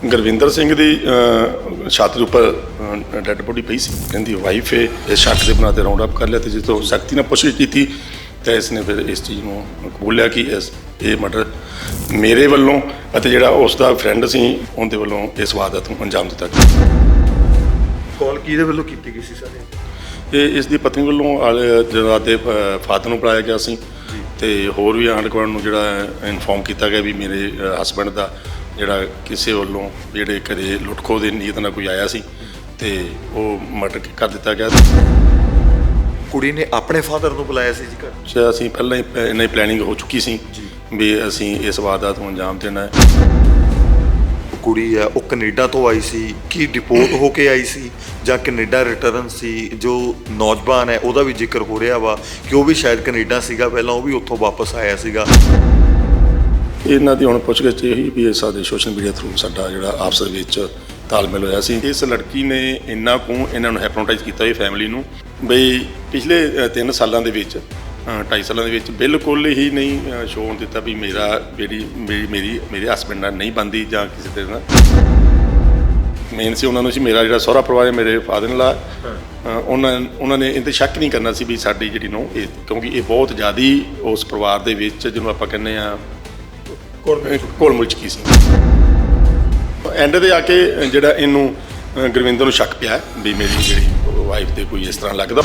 ਗੁਰਵਿੰਦਰ ਸਿੰਘ ਦੀ ਛੱਤ ਦੇ ਉੱਪਰ ਡੈੱਡ ਬੋਡੀ ਪਈ ਸੀ। ਇਹਦੀ ਵਾਈਫ ਹੈ ਇਸ ਸ਼ੱਕ ਦੇ ਬਣਾ ਤੇ ਰਾਉਂਡ ਅਪ ਕਰ ਲਿਆ ਤੇ ਜਦੋਂ ਸਖਤੀ ਨਾਲ ਪੁੱਛਗਿੱਛ ਕੀਤੀ ਤਾਂ ਇਸ ਨੇ ਫਿਰ ਇਸ ਚੀਜ਼ ਨੂੰ ਕਬੂਲਿਆ ਕਿ ਇਸ ਇਹ ਮਰਡਰ ਮੇਰੇ ਵੱਲੋਂ ਅਤੇ ਜਿਹੜਾ ਉਸ ਦਾ ਫਰੈਂਡ ਸੀ ਉਹਦੇ ਵੱਲੋਂ ਇਸ ਵਾਰਦਾਤ ਨੂੰ ਅੰਜਾਮ ਦਿੱਤਾ ਗਿਆ। ਕਾਲ ਕਿਹਦੇ ਵੱਲੋਂ ਕੀਤੀ ਗਈ ਸੀ ਸਾਰੇ? ਇਹ ਇਸ ਦੀ ਪਤਨੀ ਵੱਲੋਂ ਜਨਾਬ ਦੇ ਫਾਦਰ ਨੂੰ ਬੁਲਾਇਆ ਗਿਆ ਸੀ। ਤੇ ਹੋਰ ਵੀ ਆਂਢ ਗੁਆਂਢ ਨੂੰ ਜਿਹੜਾ ਇਨਫੋਰਮ ਕੀਤਾ ਗਿਆ ਵੀ ਮੇਰੇ ਹਸਬੰਡ ਦਾ ਜਿਹੜਾ ਕਿਸੇ ਵੱਲੋਂ ਜਿਹੜੇ ਘਰੇ ਲੁੱਟਖੋ ਦੀ ਨੀਅਤ ਨਾਲ ਕੋਈ ਆਇਆ ਸੀ ਤੇ ਉਹ ਮਰਡਰ ਕਰ ਦਿੱਤਾ ਗਿਆ ਕੁੜੀ ਨੇ ਆਪਣੇ ਫਾਦਰ ਨੂੰ ਬੁਲਾਇਆ ਸੀ ਜੀ ਘਰ? ਤੇ ਅਸੀਂ ਪਹਿਲਾਂ ਹੀ ਪ- ਇਹਨਾਂ ਦੀ ਪਲੈਨਿੰਗ ਹੋ ਚੁੱਕੀ ਸੀ ਵੀ ਅਸੀਂ ਇਸ ਵਾਰਦਾਤ ਨੂੰ ਅੰਜਾਮ ਦੇਣਾ ਹੈ। ਕੁੜੀ ਹੈ ਉਹ ਕੈਨੇਡਾ ਤੋਂ ਆਈ ਸੀ ਕੀ ਡਿਪੋਰਟ ਹੋ ਕੇ ਆਈ ਸੀ ਜਾਂ ਕੈਨੇਡਾ ਰਿਟਰਨ ਸੀ ਜੋ ਨੌਜਵਾਨ ਹੈ ਉਹਦਾ ਵੀ ਜ਼ਿਕਰ ਹੋ ਰਿਹਾ ਵਾ ਕਿ ਉਹ ਵੀ ਸ਼ਾਇਦ ਕੈਨੇਡਾ ਸੀਗਾ ਪਹਿਲਾਂ ਉਹ ਵੀ ਉੱਥੋਂ ਵਾਪਸ ਆਇਆ ਸੀਗਾ। ਇਹਨਾਂ ਦੀ ਹੁਣ ਪੁੱਛਗਿੱਛ ਇਹੀ ਵੀ ਇਹ ਸਾਡੇ ਸੋਸ਼ਲ ਮੀਡੀਆ ਥਰੂ ਸਾਡਾ ਜਿਹੜਾ ਆਪਸ ਦੇ ਵਿੱਚ ਤਾਲਮੇਲ ਹੋਇਆ ਸੀ। ਇਸ ਲੜਕੀ ਨੇ ਇੰਨਾ ਕੁ ਇਹਨਾਂ ਨੂੰ ਹੈਪਨੋਟਾਈਜ਼ ਕੀਤਾ ਇਹ ਫੈਮਿਲੀ ਨੂੰ ਬਈ ਪਿਛਲੇ 3 ਸਾਲਾਂ ਦੇ ਵਿੱਚ 2.5 ਸਾਲਾਂ ਦੇ ਵਿੱਚ ਬਿਲਕੁਲ ਹੀ ਨਹੀਂ ਸ਼ੋਅ ਹੋਣ ਦਿੱਤਾ ਵੀ ਮੇਰਾ ਜਿਹੜੀ ਮੇਰੀ ਮੇਰੀ, ਮੇਰੇ ਹਸਬੰਡ ਨਾਲ ਨਹੀਂ ਬੰਦੀ ਜਾਂ ਕਿਸੇ ਤਰ੍ਹਾਂ ਨਾਲ। ਮੇਨ ਸੀ ਉਹਨਾਂ ਨੂੰ ਸੀ ਮੇਰਾ ਜਿਹੜਾ ਸਹੁਰਾ ਪਰਿਵਾਰ ਹੈ, ਮੇਰੇ ਫਾਦਰ ਲਾ ਉਹਨਾਂ ਉਹਨਾਂ ਨੇ ਇਹਦੇ ਸ਼ੱਕ ਨਹੀਂ ਕਰਨਾ ਸੀ ਵੀ ਸਾਡੀ ਜਿਹੜੀ ਨੂੰ ਇਹ ਕਿਉਂਕਿ ਇਹ ਬਹੁਤ ਜ਼ਿਆਦੀ ਉਸ ਪਰਿਵਾਰ ਦੇ ਵਿੱਚ ਜਿਹਨੂੰ ਆਪਾਂ ਕਹਿੰਦੇ ਆ ਕੋਲ ਮੁਲਚ ਕੀ ਸੀ। ਐਂਡ ਤੇ ਆ ਕੇ ਜਿਹੜਾ ਇਹਨੂੰ ਗੁਰਵਿੰਦਰ ਨੂੰ ਸ਼ੱਕ ਪਿਆ ਵੀ ਮੇਰੀ ਜਿਹੜੀ ਵਾਈਫ ਤੇ ਕੋਈ ਇਸ ਤਰ੍ਹਾਂ ਲੱਗਦਾ।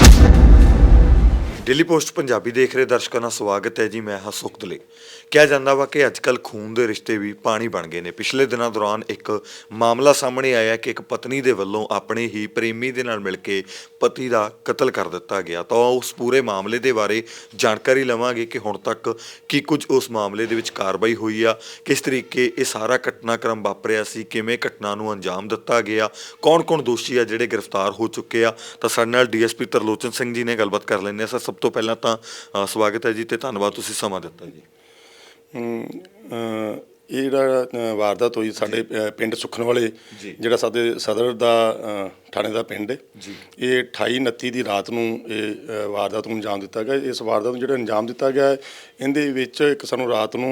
ਡੇਲੀ ਪੋਸਟ ਪੰਜਾਬੀ ਦੇਖ ਰਹੇ ਦਰਸ਼ਕਾਂ ਦਾ ਸਵਾਗਤ ਹੈ ਜੀ, ਮੈਂ ਹਾਂ ਸੁਖਦਲੇ ਕਿਹਾ ਜਾਂਦਾ ਵਾ ਕਿ ਅੱਜਕੱਲ ਖੂਨ ਦੇ ਰਿਸ਼ਤੇ ਵੀ ਪਾਣੀ ਬਣ ਗਏ ਨੇ। ਪਿਛਲੇ ਦਿਨਾਂ ਦੌਰਾਨ ਇੱਕ ਮਾਮਲਾ ਸਾਹਮਣੇ ਆਇਆ ਕਿ ਇੱਕ ਪਤਨੀ ਦੇ ਵੱਲੋਂ ਆਪਣੇ ਹੀ ਪ੍ਰੇਮੀ ਦੇ ਨਾਲ ਮਿਲ ਕੇ ਪਤੀ ਦਾ ਕਤਲ ਕਰ ਦਿੱਤਾ ਗਿਆ। ਤਾਂ ਉਸ ਪੂਰੇ ਮਾਮਲੇ ਦੇ ਬਾਰੇ ਜਾਣਕਾਰੀ ਲਵਾਂਗੇ ਕਿ ਹੁਣ ਤੱਕ ਕੀ ਕੁਝ ਉਸ ਮਾਮਲੇ ਦੇ ਵਿੱਚ ਕਾਰਵਾਈ ਹੋਈ ਆ, ਕਿਸ ਤਰੀਕੇ ਇਹ ਸਾਰਾ ਘਟਨਾਕ੍ਰਮ ਵਾਪਰਿਆ ਸੀ, ਕਿਵੇਂ ਘਟਨਾ ਨੂੰ ਅੰਜਾਮ ਦਿੱਤਾ ਗਿਆ, ਕੌਣ-ਕੌਣ ਦੋਸ਼ੀ ਆ ਜਿਹੜੇ ਗ੍ਰਿਫਤਾਰ ਹੋ ਚੁੱਕੇ ਆ। ਤਾਂ ਸਾਡੇ ਨਾਲ ਡੀਐਸਪੀ ਤਰਲੋਚਨ ਸਿੰਘ ਜੀ ਨੇ ਗੱਲਬਾਤ ਕਰ ਲੈਂਦੇ ਆ ਸਰ, ਸਭ ਤੋਂ ਪਹਿਲਾਂ ਤਾਂ ਅ, ਸਵਾਗਤ ਹੈ ਜੀ ਤੇ ਧੰਨਵਾਦ ਤੁਸੀਂ ਸਮਾਂ ਦਿੱਤਾ ਜੀ। ਅਮ, ਇਹ ਜਿਹੜਾ ਅ, ਵਾਰਦਾਤ ਹੋਈ ਸਾਡੇ ਪਿੰਡ ਸੁਖਨ ਵਾਲੇ ਜੀ। ਜਿਹੜਾ ਸਾਡੇ ਸਦਰ ਦਾ ਥਾਣੇ ਦਾ ਪਿੰਡ ਹੈ। ਜੀ। ਇਹ 28 29 ਦੀ ਰਾਤ ਨੂੰ ਇਹ ਅ, ਵਾਰਦਾਤ ਨੂੰ ਅੰਜਾਮ ਦਿੱਤਾ ਗਿਆ। ਇਸ ਵਾਰਦਾਤ ਨੂੰ ਜਿਹੜਾ ਅੰਜਾਮ ਦਿੱਤਾ ਗਿਆ ਹੈ, ਇਹਦੇ ਵਿੱਚ ਇੱਕ ਸਾਨੂੰ ਰਾਤ ਨੂੰ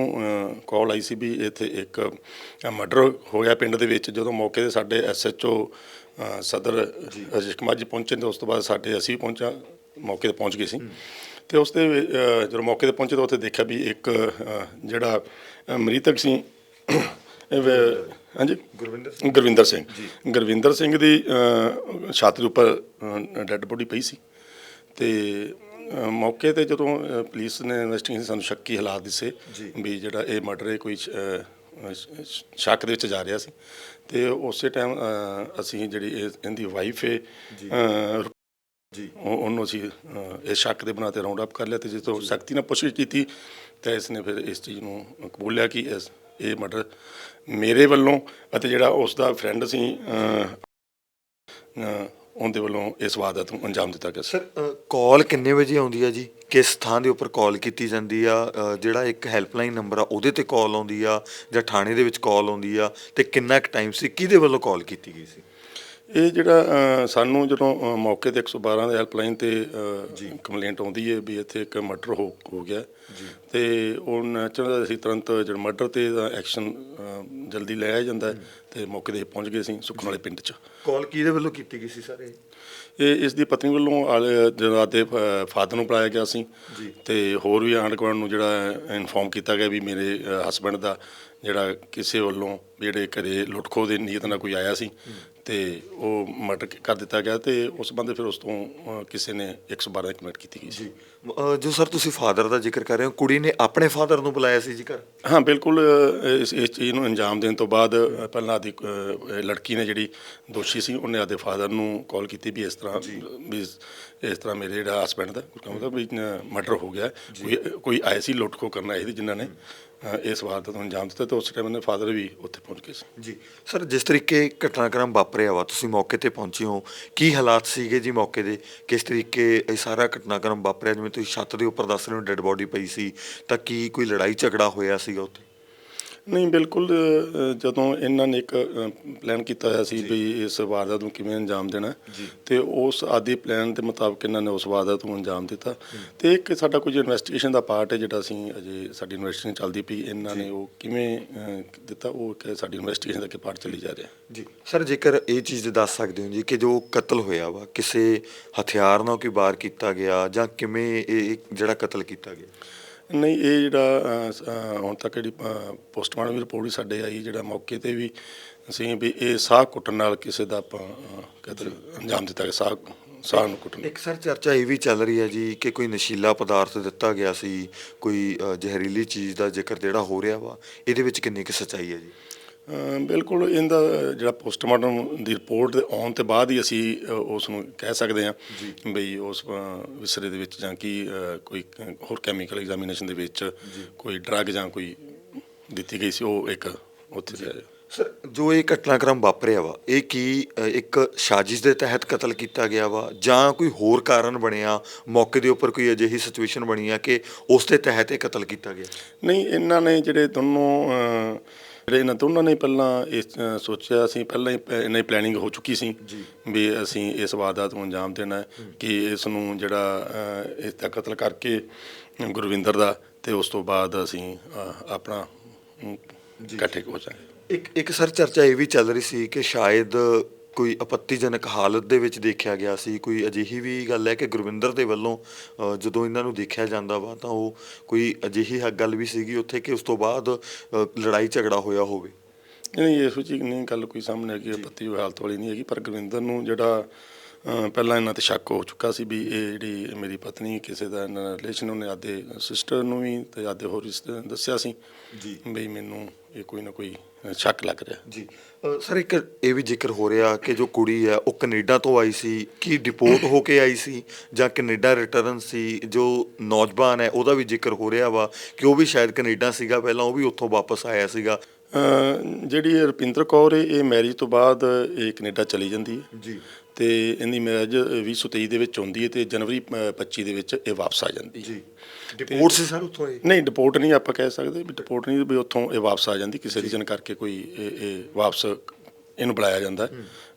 ਕਾਲ ਆਈ ਸੀ ਵੀ ਇੱਥੇ ਇੱਕ ਮਰਡਰ ਹੋ ਗਿਆ ਪਿੰਡ ਦੇ ਵਿੱਚ। ਜਦੋਂ ਮੌਕੇ ਤੇ ਸਾਡੇ ਐਸਐਚਓ ਸਦਰ ਅਜੀਤ ਕੁਮਾਰ ਜੀ ਪਹੁੰਚੇ ਤੇ ਉਸ ਤੋਂ ਬਾਅਦ ਸਾਡੇ ਅਸੀਂ ਪਹੁੰਚਾ। ਮੌਕੇ ਤੇ ਪਹੁੰਚ ਗਏ ਸੀ। ਤੇ ਉਸ ਤੇ ਅ, ਜਦੋਂ ਮੌਕੇ ਤੇ ਪਹੁੰਚੇ ਤਾਂ ਉੱਥੇ ਦੇਖਿਆ ਵੀ ਇੱਕ ਜਿਹੜਾ ਮ੍ਰਿਤਕ ਸੀ ਹਾਂਜੀ? ਗੁਰਵਿੰਦਰ ਗੁਰਵਿੰਦਰ ਸਿੰਘ। ਗੁਰਵਿੰਦਰ ਸਿੰਘ ਦੀ ਛਾਤੀ ਦੇ ਉੱਪਰ ਡੈੱਡ ਬੋਡੀ ਪਈ ਸੀ। ਤੇ ਮੌਕੇ ਤੇ ਜਦੋਂ ਪੁਲਿਸ ਨੇ ਇਨਵੈਸਟੀਗੇਸ਼ਨ ਸਾਨੂੰ ਸ਼ੱਕੀ ਹਾਲਾਤ ਦਿਸੇ। ਵੀ ਜਿਹੜਾ ਇਹ ਮਰਡਰ ਹੈ ਕੋਈ ਸ਼ੱਕ ਦੇ ਵਿੱਚ ਜਾ ਰਿਹਾ ਸੀ। ਤੇ ਉਸੇ ਟਾਈਮ ਅਸੀਂ ਜਿਹੜੀ ਇਹ- ਇਹਦੀ ਵਾਈਫ ਹੈ ਜੀ। ਉਹ- ਉਹਨੂੰ ਅਸੀਂ ਇਸ ਸ਼ੱਕ ਦੇ ਬਣਾ ਤੇ ਰਾਉਂਡ ਅਪ ਕਰ ਲਿਆ ਤੇ ਜਦੋਂ ਸਖਤੀ ਨਾਲ ਪੁੱਛਗਿੱਛ ਕੀਤੀ ਤਾਂ ਇਸ ਨੇ ਫਿਰ ਇਸ ਚੀਜ਼ ਨੂੰ ਕਬੂਲਿਆ ਕਿ ਇਸ ਇਹ ਮਰਡਰ ਮੇਰੇ ਵੱਲੋਂ ਅਤੇ ਜਿਹੜਾ ਉਸ ਦਾ ਫਰੈਂਡ ਸੀ ਉਹਦੇ ਵੱਲੋਂ ਇਸ ਵਾਰਦਾਤ ਨੂੰ ਅੰਜਾਮ ਦਿੱਤਾ ਗਿਆ ਸਰ ਕਾਲ ਕਿੰਨੇ ਵਜੇ ਆਉਂਦੀ ਆ ਜੀ? ਕਿਸ ਥਾਂ ਦੇ ਉੱਪਰ ਕਾਲ ਕੀਤੀ ਜਾਂਦੀ ਆ? ਜਿਹੜਾ ਇੱਕ ਹੈਲਪਲਾਈਨ ਨੰਬਰ ਆ ਉਹਦੇ ਤੇ ਕਾਲ ਆਉਂਦੀ ਆ ਜਾਂ ਥਾਣੇ ਦੇ ਵਿੱਚ ਕਾਲ ਆਉਂਦੀ ਆ? ਤੇ ਕਿੰਨਾ ਕੁ ਟਾਈਮ ਸੀ? ਕਿਹਦੇ ਵੱਲੋਂ ਕਾਲ ਕੀਤੀ ਗਈ ਸੀ? ਇਹ ਜਿਹੜਾ ਸਾਨੂੰ ਜਦੋਂ ਮੌਕੇ ਤੇ 112 ਦੇ ਹੈਲਪਲਾਈਨ ਤੇ ਕੰਪਲੇਂਟ ਆਉਂਦੀ ਹੈ ਵੀ ਇੱਥੇ ਇੱਕ ਮਰਡਰ ਹੋ ਹੋ ਗਿਆ। ਤੇ ਉਹ ਨੈਚੁਰਲ ਅਸੀਂ ਤੁਰੰਤ ਜਿਹੜਾ ਮਰਡਰ ਤੇ ਦਾ ਐਕਸ਼ਨ ਜਲਦੀ ਲਿਆ ਜਾਂਦਾ ਤੇ ਮੌਕੇ ਤੇ ਪਹੁੰਚ ਗਏ ਸੀ ਸੁਖਨ ਵਾਲੇ ਪਿੰਡ 'ਚ। ਕਾਲ ਕਿਹਦੇ ਵੱਲੋਂ ਕੀਤੀ ਗਈ ਸੀ ਸਰ ਇਹ? ਇਸ ਦੀ ਪਤਨੀ ਵੱਲੋਂ ਆਲੇ ਜਨਾਬ ਦੇ ਫਾਦਰ ਨੂੰ ਬੁਲਾਇਆ ਗਿਆ ਸੀ। ਤੇ ਹੋਰ ਵੀ ਆਂਢ ਗੁਆਂਢ ਨੂੰ ਜਿਹੜਾ ਇਨਫੋਰਮ ਕੀਤਾ ਗਿਆ ਵੀ ਮੇਰੇ ਹਸਬੰਡ ਦਾ ਜਿਹੜਾ ਕਿਸੇ ਵੱਲੋਂ ਜਿਹੜੇ ਘਰੇ ਲੁੱਟਖੋ ਦੀ ਨੀਅਤ ਨਾਲ ਕੋਈ ਆਇਆ ਸੀ। ਤੇ ਉਹ ਮਰਡਰ ਕਰ ਦਿੱਤਾ ਗਿਆ ਤੇ ਉਸ ਬੰਦੇ ਫਿਰ ਉਸ ਤੋਂ ਕਿਸੇ ਨੇ 112 ਦੀ ਕੰਪਲੇਂਟ ਕੀਤੀ ਗਈ ਸੀ। ਜੋ। ਸਰ ਤੁਸੀਂ ਫਾਦਰ ਦਾ ਜ਼ਿਕਰ ਕਰ ਰਹੇ ਹੋ ਕੁੜੀ ਨੇ ਆਪਣੇ ਫਾਦਰ ਨੂੰ ਬੁਲਾਇਆ ਸੀ ਜੀ ਘਰ? ਹਾਂ ਬਿਲਕੁਲ ਇਸ ਇਸ ਚੀਜ਼ ਨੂੰ ਅੰਜਾਮ ਦੇਣ ਤੋਂ ਬਾਅਦ ਪਹਿਲਾਂ ਆਦੀ ਲੜਕੀ ਨੇ ਜਿਹੜੀ ਦੋਸ਼ੀ ਸੀ ਉਹਨੇ ਆਦੇ ਫਾਦਰ ਨੂੰ ਕਾਲ ਕੀਤੀ ਵੀ ਇਸ ਤਰ੍ਹਾਂ ਵੀ ਇਸ ਤਰ੍ਹਾਂ ਮੇਰੇ ਜਿਹੜਾ ਹਸਬੰਡ ਦਾ ਮਤਲਬ ਵੀ ਮਰਡਰ ਹੋ ਗਿਆ। ਕੋਈ ਕੋਈ ਆਏ ਸੀ ਲੁੱਟ ਖੋ ਕਰਨ ਆਏ ਸੀ ਜਿਨ੍ਹਾਂ ਨੇ। ਇਸ ਵਾਰਦਾਤ ਨੂੰ ਅੰਜਾਮ ਦਿੱਤਾ ਤੇ ਉਸ ਟਾਈਮ ਉਹਨੇ ਫਾਦਰ ਵੀ ਉੱਥੇ ਪਹੁੰਚ ਗਏ ਸੀ। ਜੀ, ਸਰ, ਜਿਸ ਤਰੀਕੇ ਘਟਨਾਕ੍ਰਮ ਵਾਪਰਿਆ ਵਾ, ਤੁਸੀਂ ਮੌਕੇ ਤੇ ਪਹੁੰਚੇ ਹੋ, ਕੀ ਹਾਲਾਤ ਸੀਗੇ ਜੀ ਮੌਕੇ ਦੇ? ਕਿਸ ਤਰੀਕੇ ਇਹ ਸਾਰਾ ਘਟਨਾਕ੍ਰਮ ਵਾਪਰਿਆ? ਜਿਵੇਂ ਤੁਸੀਂ ਛੱਤ ਦੇ ਉੱਪਰ ਦੱਸ ਰਹੇ ਹੋ, ਡੈੱਡ ਬੋਡੀ ਪਈ ਸੀ, ਤਾਂ ਕੀ ਕੋਈ ਲੜਾਈ ਝਗੜਾ ਹੋਇਆ ਸੀਗਾ ਉੱਥੇ? ਨਹੀਂ ਬਿਲਕੁਲ ਅ, ਜਦੋਂ ਇਹਨਾਂ ਨੇ ਇੱਕ ਪਲਾਨ ਕੀਤਾ ਹੋਇਆ ਸੀ ਵੀ ਇਸ ਵਾਰਦਾਤ ਨੂੰ ਕਿਵੇਂ ਅੰਜਾਮ ਦੇਣਾ ਤੇ ਉਸ ਆਦੀ ਪਲਾਨ ਦੇ ਮੁਤਾਬਕ ਇਹਨਾਂ ਨੇ ਉਸ ਵਾਰਦਾਤ ਨੂੰ ਅੰਜਾਮ ਦਿੱਤਾ। ਤੇ ਇੱਕ ਸਾਡਾ ਕੁਝ ਇਨਵੈਸਟੀਗੇਸ਼ਨ ਦਾ ਪਾਰਟ ਹੈ ਜਿਹੜਾ ਅਸੀਂ ਅਜੇ ਸਾਡੀ ਇਨਵੈਸਟੀਗੇਸ਼ਨ ਚੱਲਦੀ ਪਈ ਇਹਨਾਂ ਨੇ ਉਹ ਕਿਵੇਂ ਅ, ਦਿੱਤਾ ਉਹ ਇੱਕ ਸਾਡੀ ਇਨਵੈਸਟੀਗੇਸ਼ਨ ਦਾ ਕਿ ਪਾਰਟ ਚੱਲੀ ਜਾ ਰਿਹਾ। ਜੀ। ਸਰ ਜੇਕਰ ਇਹ ਚੀਜ਼ ਦੱਸ ਸਕਦੇ ਹੋ ਜੀ ਕਿ ਜੋ ਕਤਲ ਹੋਇਆ ਵਾ ਕਿਸੇ ਹਥਿਆਰ ਨਾਲ ਕੋਈ ਵਾਰ ਕੀਤਾ ਗਿਆ ਜਾਂ ਕਿਵੇਂ ਇਹ ਜਿਹੜਾ ਕਤਲ ਕੀਤਾ ਗਿਆ? ਨਹੀਂ ਇਹ ਜਿਹੜਾ ਅ, ਹੁਣ ਤੱਕ ਜਿਹੜੀ ਪੋਸਟਮਾਰਟਮ ਦੀ ਰਿਪੋਰਟ ਵੀ ਸਾਡੇ ਆਈ ਜਿਹੜਾ ਮੌਕੇ ਤੇ ਵੀ ਅਸੀਂ ਵੀ ਇਹ ਸਾਹ ਕੁੱਟਣ ਨਾਲ ਕਿਸੇ ਦਾ ਆਪਾਂ ਅ, ਕਤਲ ਅੰਜਾਮ ਦਿੱਤਾ ਗਿਆ ਸਾਹ ਸਾਹ ਨੂੰ ਕੁੱਟਣ ਇੱਕ ਸਰ ਚਰਚਾ ਇਹ ਵੀ ਚੱਲ ਰਹੀ ਹੈ ਜੀ ਕਿ ਕੋਈ ਨਸ਼ੀਲਾ ਪਦਾਰਥ ਦਿੱਤਾ ਗਿਆ ਸੀ ਕੋਈ ਅ, ਜ਼ਹਿਰੀਲੀ ਚੀਜ਼ ਦਾ ਜ਼ਿਕਰ ਜਿਹੜਾ ਹੋ ਰਿਹਾ ਵਾ ਇਹਦੇ ਵਿੱਚ ਕਿੰਨੀ ਕੁ ਸੱਚਾਈ ਹੈ ਜੀ? ਬਿਲਕੁਲ ਇਹਦਾ ਜਿਹੜਾ ਪੋਸਟਮਾਰਟਮ ਦੀ ਰਿਪੋਰਟ ਦੇ ਆਉਣ ਤੋਂ ਬਾਅਦ ਹੀ ਅਸੀਂ ਉਸ ਨੂੰ ਕਹਿ ਸਕਦੇ ਹਾਂ ਬਈ ਉਸ ਵਿਸਰੇ ਦੇ ਵਿੱਚ ਜਾਂ ਕੀ ਕੋਈ ਹੋਰ ਕੈਮੀਕਲ ਐਗਜ਼ਾਮੀਨੇਸ਼ਨ ਦੇ ਵਿੱਚ ਕੋਈ ਡਰੱਗ ਜਾਂ ਕੋਈ ਦਿੱਤੀ ਗਈ ਸੀ ਉਹ ਇੱਕ ਉੱਥੇ ਜਾਇਆ ਸਰ ਜੋ ਇਹ ਘਟਨਾਕ੍ਰਮ ਵਾਪਰਿਆ ਵਾ ਇਹ ਕੀ ਇੱਕ ਸਾਜ਼ਿਸ਼ ਦੇ ਤਹਿਤ ਕਤਲ ਕੀਤਾ ਗਿਆ ਵਾ ਜਾਂ ਕੋਈ ਹੋਰ ਕਾਰਨ ਬਣਿਆ? ਮੌਕੇ ਦੇ ਉੱਪਰ ਕੋਈ ਅਜਿਹੀ ਸਿਚੁਏਸ਼ਨ ਬਣੀ ਆ ਕਿ ਉਸ ਦੇ ਤਹਿਤ ਇਹ ਕਤਲ ਕੀਤਾ ਗਿਆ? ਨਹੀਂ ਇਹਨਾਂ ਨੇ ਜਿਹੜੇ ਦੋਨੋਂ ਜਿਹੜੇ ਇਹਨਾਂ ਦੋਨਾਂ ਨੇ ਪਹਿਲਾਂ ਇਹ ਅਹ, ਸੋਚਿਆ ਸੀ ਪਹਿਲਾਂ ਹੀ ਇਹਨਾਂ ਦੀ ਪਲੈਨਿੰਗ ਹੋ ਚੁੱਕੀ ਸੀ ਵੀ ਅਸੀਂ ਇਸ ਵਾਰਦਾਤ ਨੂੰ ਅੰਜਾਮ ਦੇਣਾ ਕਿ ਇਸ ਨੂੰ ਜਿਹੜਾ ਇਸ ਦਾ ਕਤਲ ਕਰਕੇ ਗੁਰਵਿੰਦਰ ਦਾ ਤੇ ਉਸ ਤੋਂ ਬਾਅਦ ਅਸੀਂ ਆਪਣਾ ਇਕੱਠੇ ਹੋ ਜਾਵਾਂਗੇ। ਇੱਕ ਇੱਕ ਸਰ ਚਰਚਾ ਇਹ ਵੀ ਚੱਲ ਰਹੀ ਸੀ ਕਿ ਸ਼ਾਇਦ ਕੋਈ ਆਪੱਤੀਜਨਕ ਹਾਲਤ ਦੇ ਵਿੱਚ ਦੇਖਿਆ ਗਿਆ ਸੀ ਕੋਈ ਅਜਿਹੀ ਵੀ ਗੱਲ ਹੈ ਕਿ ਗੁਰਵਿੰਦਰ ਦੇ ਵੱਲੋਂ ਅ, ਜਦੋਂ ਇਹਨਾਂ ਨੂੰ ਦੇਖਿਆ ਜਾਂਦਾ ਵਾ ਤਾਂ ਉਹ ਕੋਈ ਅਜਿਹੀ ਹ- ਗੱਲ ਵੀ ਸੀਗੀ ਉੱਥੇ ਕਿ ਉਸ ਤੋਂ ਬਾਅਦ ਅ, ਲੜਾਈ ਝਗੜਾ ਹੋਇਆ ਹੋਵੇ ਨਹੀਂ ਇਹੋ ਜਿਹੀ ਨਹੀਂ ਗੱਲ ਕੋਈ ਸਾਹਮਣੇ ਆ ਕਿ ਪੱਤੀ ਹੋਈ ਹਾਲਤ ਵਾਲੀ ਨਹੀਂ ਹੈਗੀ ਪਰ ਗੁਰਵਿੰਦਰ ਨੂੰ ਜਿਹੜਾ ਅਹ, ਪਹਿਲਾਂ ਇਹਨਾਂ ਤੇ ਸ਼ੱਕ ਹੋ ਚੁੱਕਾ ਸੀ ਵੀ ਇਹ ਜਿਹੜੀ ਮੇਰੀ ਪਤਨੀ ਕਿਸੇ ਦਾ ਰਿਲੇਸ਼ਨ ਉਹਨੇ ਆਦੇ ਸਿਸਟਰ ਨੂੰ ਵੀ ਤੇ ਆਦੇ ਹੋਰ ਰਿਸ਼ਤੇ ਦੱਸਿਆ ਸੀ ਜੀ। ਵੀ ਮੈਨੂੰ ਇਹ ਕੋਈ ਨਾ ਕੋਈ ਸ਼ੱਕ ਲੱਗ ਰਿਹਾ। ਜੀ। ਸਰ ਇੱਕ ਇਹ ਵੀ ਜ਼ਿਕਰ ਹੋ ਰਿਹਾ ਕਿ ਜੋ ਕੁੜੀ ਹੈ ਉਹ ਕੈਨੇਡਾ ਤੋਂ ਆਈ ਸੀ ਕੀ ਡਿਪੋਰਟ ਹੋ ਕੇ ਆਈ ਸੀ ਜਾਂ ਕੈਨੇਡਾ ਰਿਟਰਨ ਸੀ ਜੋ ਨੌਜਵਾਨ ਹੈ ਉਹਦਾ ਵੀ ਜ਼ਿਕਰ ਹੋ ਰਿਹਾ ਵਾ ਕਿ ਉਹ ਵੀ ਸ਼ਾਇਦ ਕੈਨੇਡਾ ਸੀਗਾ ਪਹਿਲਾਂ ਉਹ ਵੀ ਉੱਥੋਂ ਵਾਪਸ ਆਇਆ ਸੀਗਾ। ਜਿਹੜੀ ਰੁਪਿੰਦਰ ਕੌਰ ਹੈ, ਇਹ ਮੈਰਿਜ ਤੋਂ ਬਾਅਦ ਇਹ ਕੈਨੇਡਾ ਚਲੀ ਜਾਂਦੀ ਹੈ। ਜੀ। ਤੇ ਇਹਦੀ ਮੈਰਿਜ 2023 ਦੇ ਵਿੱਚ ਹੁੰਦੀ ਹੈ ਤੇ ਜਨਵਰੀ ਅਹ, 25 ਦੇ ਵਿੱਚ ਇਹ ਵਾਪਸ ਆ ਜਾਂਦੀ ਹੈ। ਜੀ। ਡਿਪੋਰਟ ਸੀ ਸਰ ਉੱਥੋਂ ਇਹ? ਨਹੀਂ ਡਿਪੋਰਟ ਨਹੀਂ ਆਪਾਂ ਕਹਿ ਸਕਦੇ ਵੀ ਡਿਪੋਰਟ ਨਹੀਂ ਵੀ ਉੱਥੋਂ ਇਹ ਵਾਪਸ ਆ ਜਾਂਦੀ ਕਿਸੇ ਰੀਜਨ ਕਰਕੇ ਕੋਈ ਇਹ ਇਹ ਵਾਪਸ ਇਹਨੂੰ ਬੁਲਾਇਆ ਜਾਂਦਾ।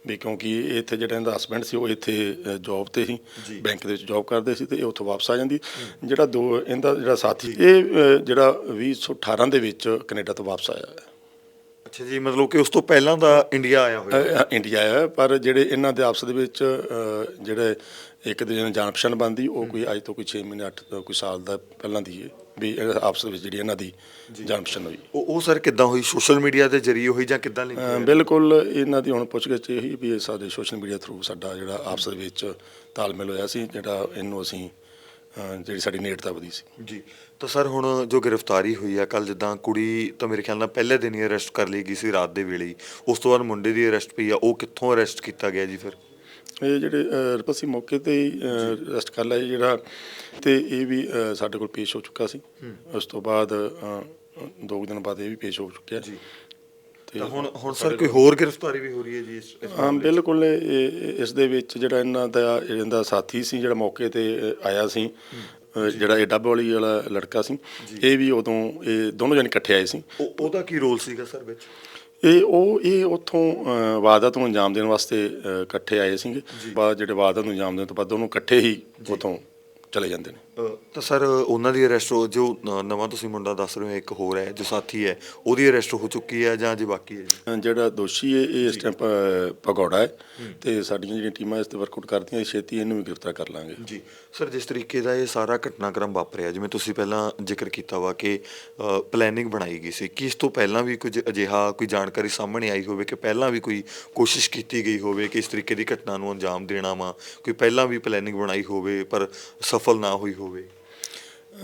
ਵੀ ਕਿਉਂਕਿ ਇਹ ਇੱਥੇ ਜਿਹੜਾ ਇਹਦਾ ਹਸਬੰਡ ਸੀ ਉਹ ਇੱਥੇ ਜੌਬ ਤੇ ਸੀ ਬੈਂਕ ਦੇ ਵਿੱਚ ਜੌਬ ਕਰਦੇ ਸੀ ਤੇ ਇਹ ਉੱਥੋਂ ਵਾਪਸ ਆ ਜਾਂਦੀ। ਜਿਹੜਾ ਦੋ ਇਹਦਾ ਜਿਹੜਾ ਸਾਥੀ ਇਹ ਜਿਹੜਾ 2018 ਦੇ ਵਿੱਚ ਕੈਨੇਡਾ ਤੋਂ ਵਾਪਸ ਆਇਆ ਹੈ ਅੱਛਾ ਜੀ ਮਤਲਬ ਕਿ ਉਸ ਤੋਂ ਪਹਿਲਾਂ ਦਾ ਇੰਡੀਆ ਆਇਆ ਹੋਇਆ। ਇੰਡੀਆ ਆਇਆ ਹੈ, ਪਰ ਜਿਹੜੇ ਇਹਨਾਂ ਦੇ ਆਪਸ ਦੇ ਵਿੱਚ ਜਿਹੜੇ ਇੱਕ ਦੂਜੇ ਨਾਲ ਜਾਣ ਪਛਾਣ ਬਣਦੀ ਉਹ ਕੋਈ ਅੱਜ ਤੋਂ ਕੋਈ 6 ਮਹੀਨੇ 8 ਕੋਈ ਸਾਲ ਦਾ ਪਹਿਲਾਂ ਦੀ ਹੈ ਵੀ ਇਹ ਆਪਸ ਵਿੱਚ ਜਿਹੜੀ ਇਹਨਾਂ ਦੀ ਜਾਣ ਪਛਾਣ ਹੋਈ। ਉਹ ਉਹ ਸਰ ਕਿੱਦਾਂ ਹੋਈ? ਸੋਸ਼ਲ ਮੀਡੀਆ ਦੇ ਜ਼ਰੀਏ ਹੋਈ ਜਾਂ ਕਿੱਦਾਂ ਲਿੰਕ ਬਿਲਕੁਲ ਇਹਨਾਂ ਦੀ ਹੁਣ ਪੁੱਛਗਿੱਛ ਇਹੀ ਵੀ ਇਹ ਸਾਡੇ ਸੋਸ਼ਲ ਮੀਡੀਆ ਥਰੂ ਸਾਡਾ ਜਿਹੜਾ ਆਪਸ ਵਿੱਚ ਤਾਲਮੇਲ ਹੋਇਆ ਸੀ ਜਿਹੜਾ ਇਹਨੂੰ ਅਸੀਂ ਜਿਹੜੀ ਸਾਡੀ ਨੇੜਤਾ ਵਧੀ ਸੀ। ਜੀ। ਤਾਂ ਸਰ ਹੁਣ ਜੋ ਗ੍ਰਿਫਤਾਰੀ ਹੋਈ ਆ ਕੱਲ ਜਿੱਦਾਂ ਕੁੜੀ ਤਾਂ ਮੇਰੇ ਖਿਆਲ ਨਾਲ ਪਹਿਲੇ ਦਿਨ ਹੀ ਅਰੈਸਟ ਕਰ ਲਈ ਗਈ ਸੀ ਰਾਤ ਦੇ ਵੇਲੇ ਉਸ ਤੋਂ ਬਾਅਦ ਮੁੰਡੇ ਦੀ ਅਰੈਸਟ ਪਈ ਆ ਉਹ ਕਿੱਥੋਂ ਅਰੈਸਟ ਕੀਤਾ ਗਿਆ ਜੀ ਫਿਰ? ਇਹ ਜਿਹੜੇ ਅਸੀਂ ਮੌਕੇ ਤੇ ਹੀ ਅਰੈਸਟ ਕਰ ਲਿਆ ਜਿਹੜਾ ਤੇ ਇਹ ਵੀ ਸਾਡੇ ਕੋਲ ਪੇਸ਼ ਹੋ ਚੁੱਕਾ ਸੀ। ਉਸ ਤੋਂ ਬਾਅਦ ਦੋ ਦਿਨ ਬਾਅਦ ਇਹ ਵੀ ਪੇਸ਼ ਹੋ ਚੁੱਕਿਆ। ਜੀ। ਤੇ ਹੁਣ ਹੁਣ ਸਰ ਕੋਈ ਹੋਰ ਗ੍ਰਿਫਤਾਰੀ ਵੀ ਹੋ ਰਹੀ ਹੈ ਜੀ ਇਸ ਹਾਂ ਬਿਲਕੁਲ ਇਸ ਦੇ ਵਿੱਚ ਜਿਹੜਾ ਇਹਨਾਂ ਦਾ ਇਹਦਾ ਸਾਥੀ ਸੀ ਜਿਹੜਾ ਮੌਕੇ ਤੇ ਆਇਆ ਸੀ ਜਿਹੜਾ ਇਹ ਡੱਬ ਵਾਲੀ ਵਾਲਾ ਲੜਕਾ ਸੀ ਇਹ ਵੀ ਉਦੋਂ ਇਹ ਦੋਨੋਂ ਜਣੇ ਇਕੱਠੇ ਆਏ ਸੀ। ਉਹ ਉਹਦਾ ਕੀ ਰੋਲ ਸੀਗਾ ਸਰ ਵਿੱਚ? ਇਹ ਉਹ ਇਹ ਉੱਥੋਂ ਵਾਰਦਾਤ ਨੂੰ ਅੰਜਾਮ ਦੇਣ ਵਾਸਤੇ ਇਕੱਠੇ ਆਏ ਸੀਗੇ। ਬਾਅਦ ਜਿਹੜੇ ਵਾਰਦਾਤ ਨੂੰ ਅੰਜਾਮ ਦੇਣ ਤੋਂ ਬਾਅਦ ਦੋਨੋਂ ਇਕੱਠੇ ਹੀ ਉੱਥੋਂ ਚਲੇ ਜਾਂਦੇ ਨੇ। ਤਾਂ ਸਰ ਉਹਨਾਂ ਦੀ ਅਰੈਸਟ ਜੋ ਨ- ਨਵਾਂ ਤੁਸੀਂ ਮੁੰਡਾ ਦੱਸ ਰਹੇ ਹੋ ਇੱਕ ਹੋਰ ਹੈ ਜੋ ਸਾਥੀ ਹੈ ਉਹਦੀ ਅਰੈਸਟ ਹੋ ਚੁੱਕੀ ਹੈ ਜਾਂ ਅਜੇ ਬਾਕੀ ਹੈ ਜੀ? ਜਿਹੜਾ ਦੋਸ਼ੀ ਹੈ ਇਹ ਇਸ ਟਾਈਮ ਪ- ਭਗੌੜਾ ਹੈ ਤੇ ਸਾਡੀਆਂ ਜਿਹੜੀਆਂ ਟੀਮਾਂ ਇਸ ਤੇ ਵਰਕਆਊਟ ਕਰਦੀਆਂ ਛੇਤੀ ਇਹਨੂੰ ਵੀ ਗ੍ਰਿਫਤਾਰ ਕਰ ਲਾਂਗੇ। ਜੀ। ਸਰ ਜਿਸ ਤਰੀਕੇ ਦਾ ਇਹ ਸਾਰਾ ਘਟਨਾਕ੍ਰਮ ਵਾਪਰਿਆ ਜਿਵੇਂ ਤੁਸੀਂ ਪਹਿਲਾਂ ਜ਼ਿਕਰ ਕੀਤਾ ਵਾ ਕਿ ਪਲੈਨਿੰਗ ਬਣਾਈ ਗਈ ਸੀ ਕਿ ਇਸ ਤੋਂ ਪਹਿਲਾਂ ਵੀ ਕੁਝ ਅਜਿਹਾ ਕੋਈ ਜਾਣਕਾਰੀ ਸਾਹਮਣੇ ਆਈ ਹੋਵੇ ਕਿ ਪਹਿਲਾਂ ਵੀ ਕੋਈ ਕੋਸ਼ਿਸ਼ ਕੀਤੀ ਗਈ ਹੋਵੇ ਕਿ ਇਸ ਤਰੀਕੇ ਦੀ ਘਟਨਾ ਨੂੰ ਅੰਜਾਮ ਦੇਣਾ ਵਾ ਕੋਈ ਪਹਿਲਾਂ ਵੀ ਪਲੈਨਿੰਗ ਬਣਾਈ ਹੋਵੇ ਪਰ ਸਫਲ ਨਾ ਹੋਈ ਹੋਵੇ?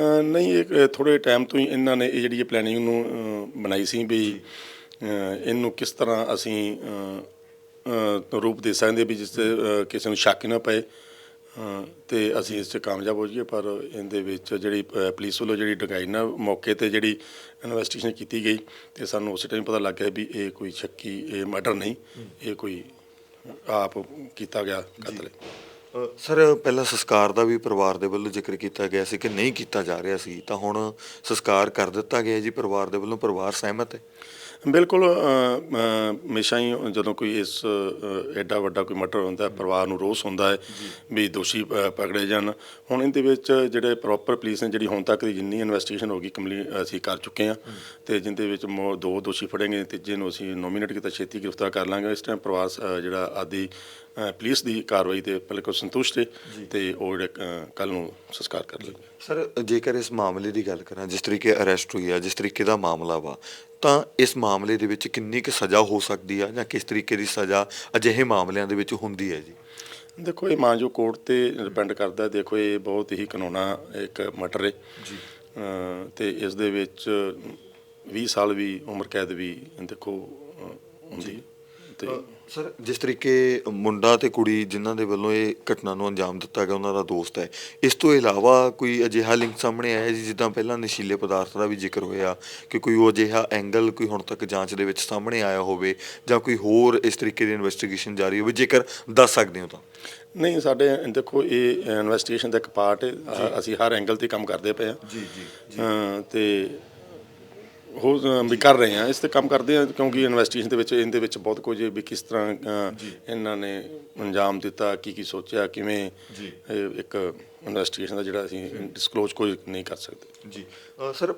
ਅ, ਨਹੀਂ ਇਹ ਥੋੜੇ ਟਾਈਮ ਤੋਂ ਹੀ ਇਹਨਾਂ ਨੇ ਇਹ ਜਿਹੜੀ ਪਲੈਨਿੰਗ ਨੂੰ ਅ, ਬਣਾਈ ਸੀ ਵੀ ਅ, ਇਹਨੂੰ ਕਿਸ ਤਰ੍ਹਾਂ ਅਸੀਂ ਅ, ਅ, ਰੂਪ ਦੇ ਸਕਦੇ ਵੀ ਜਿਸ ਤੇ ਅ, ਕਿਸੇ ਨੂੰ ਸ਼ੱਕ ਨਾ ਪਏ। ਅ, ਤੇ ਅਸੀਂ ਇਸ 'ਚ ਕਾਮਯਾਬ ਹੋ ਜਾਈਏ ਪਰ ਇਹਦੇ ਵਿੱਚ ਜਿਹੜੀ ਅ, ਪੁਲਿਸ ਵੱਲੋਂ ਜਿਹੜੀ ਡਕਾਈ ਨਾ ਮੌਕੇ ਤੇ ਜਿਹੜੀ ਇਨਵੈਸਟੀਗੇਸ਼ਨ ਕੀਤੀ ਗਈ ਤੇ ਸਾਨੂੰ ਉਸੇ ਟਾਈਮ ਪਤਾ ਲੱਗ ਗਿਆ ਵੀ ਇਹ ਕੋਈ ਸ਼ੱਕੀ ਇਹ ਮਰਡਰ ਨਹੀਂ ਇਹ ਕੋਈ ਆਪ ਕੀਤਾ ਗਿਆ ਕਤਲ। ਹੈ ਸਰ ਪਹਿਲਾਂ ਸੰਸਕਾਰ ਦਾ ਵੀ ਪਰਿਵਾਰ ਦੇ ਵੱਲੋਂ ਜ਼ਿਕਰ ਕੀਤਾ ਗਿਆ ਸੀ ਕਿ ਨਹੀਂ ਕੀਤਾ ਜਾ ਰਿਹਾ ਸੀ ਤਾਂ ਹੁਣ ਸੰਸਕਾਰ ਕਰ ਦਿੱਤਾ ਗਿਆ ਜੀ ਪਰਿਵਾਰ ਦੇ ਵੱਲੋਂ ਪਰਿਵਾਰ ਸਹਿਮਤ ਹੈ? ਬਿਲਕੁਲ ਹਮੇਸ਼ਾ ਹੀ ਜਦੋਂ ਕੋਈ ਇਸ ਐਡਾ ਵੱਡਾ ਕੋਈ ਮਰਡਰ ਹੁੰਦਾ ਪਰਿਵਾਰ ਨੂੰ ਰੋਸ ਹੁੰਦਾ ਹੈ ਵੀ ਦੋਸ਼ੀ ਪਕੜੇ ਜਾਣ ਹੁਣ ਇਹਦੇ ਵਿੱਚ ਜਿਹੜੇ ਪ੍ਰੋਪਰ ਪੁਲਿਸ ਨੇ ਜਿਹੜੀ ਹੁਣ ਤੱਕ ਦੀ ਜਿੰਨੀ ਇਨਵੈਸਟੀਗੇਸ਼ਨ ਹੋ ਗਈ ਕੰਪਲੀਟ ਅਸੀਂ ਕਰ ਚੁੱਕੇ ਹਾਂ ਤੇ ਜਿੰਦੇ ਵਿੱਚ ਦੋ ਦੋਸ਼ੀ ਫੜेंगे ਤੀਜੇ ਨੂੰ ਅਸੀਂ ਨੋਮੀਨੇਟ ਕੀਤਾ ਛੇਤੀ ਗ੍ਰਿਫਤਾਰ ਕਰ ਲਾਂਗੇ। ਇਸ ਟਾਈਮ ਪ੍ਰਵਾਸ ਅ, ਜਿਹੜਾ ਆਦੀ ਪੁਲਿਸ ਦੀ ਕਾਰਵਾਈ ਤੇ ਬਿਲਕੁਲ ਸੰਤੁਸ਼ਟ ਹੈ ਤੇ ਉਹ ਜਿਹੜੇ ਕੱਲ ਨੂੰ ਸੰਸਕਾਰ ਕਰ ਲਣਗੇ ਸਰ ਜੇਕਰ ਇਸ ਮਾਮਲੇ ਦੀ ਗੱਲ ਕਰਾਂ ਜਿਸ ਤਰੀਕੇ ਅਰੈਸਟ ਹੋਈ ਆ ਜਿਸ ਤਰੀਕੇ ਦਾ ਮਾਮਲਾ ਵਾ ਤਾਂ ਇਸ ਮਾਮਲੇ ਦੇ ਵਿੱਚ ਕਿੰਨੀ ਕੁ ਸਜ਼ਾ ਹੋ ਸਕਦੀ ਆ ਜਾਂ ਕਿਸ ਤਰੀਕੇ ਦੀ ਸਜ਼ਾ ਅਜਿਹੇ ਮਾਮਲਿਆਂ ਦੇ ਵਿੱਚ ਹੁੰਦੀ ਹੈ ਜੀ? ਦੇਖੋ ਇਹ ਮਾਂਜੋ ਕੋਰਟ ਤੇ ਡਿਪੈਂਡ ਕਰਦਾ। ਦੇਖੋ ਇਹ ਬਹੁਤ ਹੀ ਕਾਨੂੰਨਾ ਇੱਕ ਮਟਰ ਹੈ। ਜੀ। ਤੇ ਇਸ ਦੇ ਵਿੱਚ 20 ਸਾਲ ਵੀ ਉਮਰ ਕੈਦ ਵੀ ਦੇਖੋ ਹੁੰਦੀ। ਤੇ ਸਰ ਜਿਸ ਤਰੀਕੇ ਮੁੰਡਾ ਤੇ ਕੁੜੀ ਜਿਨ੍ਹਾਂ ਦੇ ਵੱਲੋਂ ਇਹ ਘਟਨਾ ਨੂੰ ਅੰਜਾਮ ਦਿੱਤਾ ਗਿਆ ਉਹਨਾਂ ਦਾ ਦੋਸਤ ਹੈ ਇਸ ਤੋਂ ਇਲਾਵਾ ਕੋਈ ਅਜਿਹਾ ਲਿੰਕ ਸਾਹਮਣੇ ਆਇਆ ਜੀ ਜਿੱਦਾਂ ਪਹਿਲਾਂ ਨਸ਼ੀਲੇ ਪਦਾਰਥ ਦਾ ਵੀ ਜ਼ਿਕਰ ਹੋਇਆ ਕਿ ਕੋਈ ਉਹ ਅਜਿਹਾ ਐਂਗਲ ਕੋਈ ਹੁਣ ਤੱਕ ਜਾਂਚ ਦੇ ਵਿੱਚ ਸਾਹਮਣੇ ਆਇਆ ਹੋਵੇ ਜਾਂ ਕੋਈ ਹੋਰ ਇਸ ਤਰੀਕੇ ਦੀ ਇਨਵੈਸਟੀਗੇਸ਼ਨ ਜਾਰੀ ਹੋਵੇ ਜੇਕਰ ਦੱਸ ਸਕਦੇ ਹੋ ਤਾਂ? ਨਹੀਂ ਸਾਡੇ ਦੇਖੋ ਇਹ ਇਨਵੈਸਟੀਗੇਸ਼ਨ ਦਾ ਇੱਕ ਪਾਰਟ ਹੈ। ਅਸੀਂ ਹਰ ਐਂਗਲ ਤੇ ਕੰਮ ਕਰਦੇ ਪਏ ਹਾਂ। ਜੀ ਜੀ ਤੇ ਹੋ ਵੀ ਕਰ ਰਹੇ ਹਾਂ ਇਸ ਤੇ ਕੰਮ ਕਰਦੇ ਹਾਂ ਕਿਉਂਕਿ ਇਨਵੈਸਟੀਗੇਸ਼ਨ ਦੇ ਵਿੱਚ ਇਹਦੇ ਵਿੱਚ ਬਹੁਤ ਕੁਝ ਵੀ ਕਿਸ ਤਰ੍ਹਾਂ ਇਹਨਾਂ ਨੇ ਅੰਜਾਮ ਦਿੱਤਾ ਕੀ ਕੀ ਸੋਚਿਆ ਕਿਵੇਂ ਇੱਕ ਇਨਵੈਸਟੀਗੇਸ਼ਨ ਦਾ ਜਿਹੜਾ ਅਸੀਂ ਡਿਸਕਲੋਜ਼ ਕੋਈ ਨਹੀਂ ਕਰ ਸਕਦੇ। ਜੀ। ਸਰ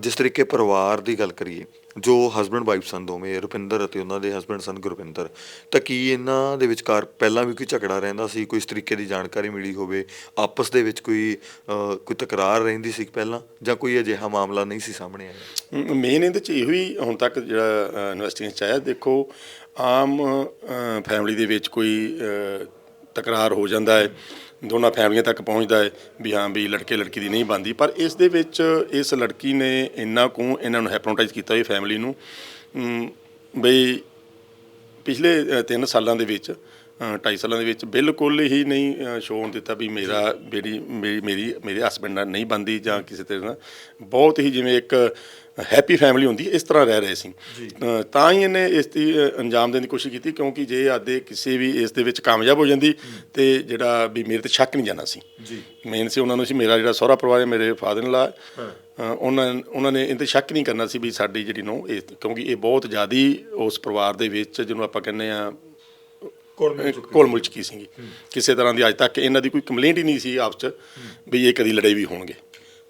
ਜਿਸ ਤਰੀਕੇ ਪਰਿਵਾਰ ਦੀ ਗੱਲ ਕਰੀਏ ਜੋ ਹਸਬੰਡ ਵਾਈਫ ਸਨ ਦੋਵੇਂ ਰੁਪਿੰਦਰ ਅਤੇ ਉਹਨਾਂ ਦੇ ਹਸਬੰਡ ਸਨ ਗੁਰਪਿੰਦਰ ਤਾਂ ਕੀ ਇਹਨਾਂ ਦੇ ਵਿਚਕਾਰ ਪਹਿਲਾਂ ਵੀ ਕੋਈ ਝਗੜਾ ਰਹਿੰਦਾ ਸੀ? ਕੋਈ ਇਸ ਤਰੀਕੇ ਦੀ ਜਾਣਕਾਰੀ ਮਿਲੀ ਹੋਵੇ? ਆਪਸ ਦੇ ਵਿੱਚ ਕੋਈ ਕੋਈ ਤਕਰਾਰ ਰਹਿੰਦੀ ਸੀ ਪਹਿਲਾਂ? ਜਾਂ ਕੋਈ ਅਜਿਹਾ ਮਾਮਲਾ ਨਹੀਂ ਸੀ ਸਾਹਮਣੇ ਆਇਆ? ਮੇਨ ਇਹਦੇ ਚ ਇਹੋ ਹੀ ਹੁਣ ਤੱਕ ਜਿਹੜਾ ਇਨਵੈਸਟੀਗੇਸ਼ਨ ਚ ਆਇਆ ਦੇਖੋ ਆਮ ਫੈਮਿਲੀ ਦੇ ਵਿੱਚ ਕੋਈ ਤਕਰਾਰ ਹੋ ਜਾਂਦਾ ਹੈ। ਦੋਨਾਂ ਫੈਮਲੀਆਂ ਤੱਕ ਪਹੁੰਚਦਾ ਹੈ ਵੀ ਹਾਂ ਵੀ ਲੜਕੇ ਲੜਕੀ ਦੀ ਨਹੀਂ ਬਣਦੀ। ਪਰ ਇਸ ਦੇ ਵਿੱਚ ਇਸ ਲੜਕੀ ਨੇ ਇੰਨਾ ਕੁ ਇਹਨਾਂ ਨੂੰ ਹੈਪਨੋਟਾਈਜ਼ ਕੀਤਾ ਇਹ ਫੈਮਿਲੀ ਨੂੰ ਬਈ ਪਿਛਲੇ 3 ਸਾਲਾਂ ਦੇ ਵਿੱਚ 2.5 ਸਾਲਾਂ ਦੇ ਵਿੱਚ ਬਿਲਕੁਲ ਹੀ ਨਹੀਂ ਸ਼ੋਅ ਦਿੱਤਾ ਵੀ ਮੇਰਾ ਮੇਰੀ ਮੇਰੀ ਮੇਰੀ ਮੇਰੇ ਹਸਬੰਡ ਨਾਲ ਨਹੀਂ ਬੰਦੀ ਜਾਂ ਕਿਸੇ ਤਰ੍ਹਾਂ ਨਾਲ। ਬਹੁਤ ਹੀ ਜਿਵੇਂ ਇੱਕ ਹੈਪੀ ਫੈਮਿਲੀ ਹੁੰਦੀ ਇਸ ਤਰ੍ਹਾਂ ਰਹਿ ਰਹੇ ਸੀ। ਤਾਂ ਹੀ ਇਹਨੇ ਇਸ ਦੀ ਅੰਜਾਮ ਦੇਣ ਦੀ ਕੋਸ਼ਿਸ਼ ਕੀਤੀ ਕਿਉਂਕਿ ਜੇ ਆਦੇ ਕਿਸੇ ਵੀ ਇਸ ਦੇ ਵਿੱਚ ਕਾਮਯਾਬ ਹੋ ਜਾਂਦੀ ਤੇ ਜਿਹੜਾ ਵੀ ਮੇਰੇ ਤੇ ਸ਼ੱਕ ਨਹੀਂ ਜਾਣਾ ਸੀ। ਜੀ। ਮੇਨ ਸੀ ਉਹਨਾਂ ਨੂੰ ਸੀ ਮੇਰਾ ਜਿਹੜਾ ਸਹੁਰਾ ਪਰਿਵਾਰ ਹੈ ਮੇਰੇ ਫਾਦਰ ਇਨ ਲਾ ਉਹਨਾਂ ਉਹਨਾਂ ਨੇ ਇਹਦੇ ਸ਼ੱਕ ਨਹੀਂ ਕਰਨਾ ਸੀ ਵੀ ਸਾਡੀ ਜਿਹੜੀ ਨੋ ਇਹ ਕਿਉਂਕਿ ਇਹ ਬਹੁਤ ਜ਼ਿਆਦੀ ਉਸ ਪਰਿਵਾਰ ਦੇ ਵਿੱਚ ਜਿਹਨੂੰ ਆਪਾਂ ਕਹਿੰਦੇ ਆ ਕੋਲ ਮੁਲਚ ਕੀ ਸੀਗੀ। ਕਿਸੇ ਤਰ੍ਹਾਂ ਦੀ ਅੱਜ ਤੱਕ ਇਹਨਾਂ ਦੀ ਕੋਈ ਕੰਪਲੇਂਟ ਹੀ ਨਹੀਂ ਸੀ ਆਪਸ ਚ ਵੀ ਇਹ ਕਦੀ ਲੜਾਈ ਵੀ ਹੋਣਗੇ।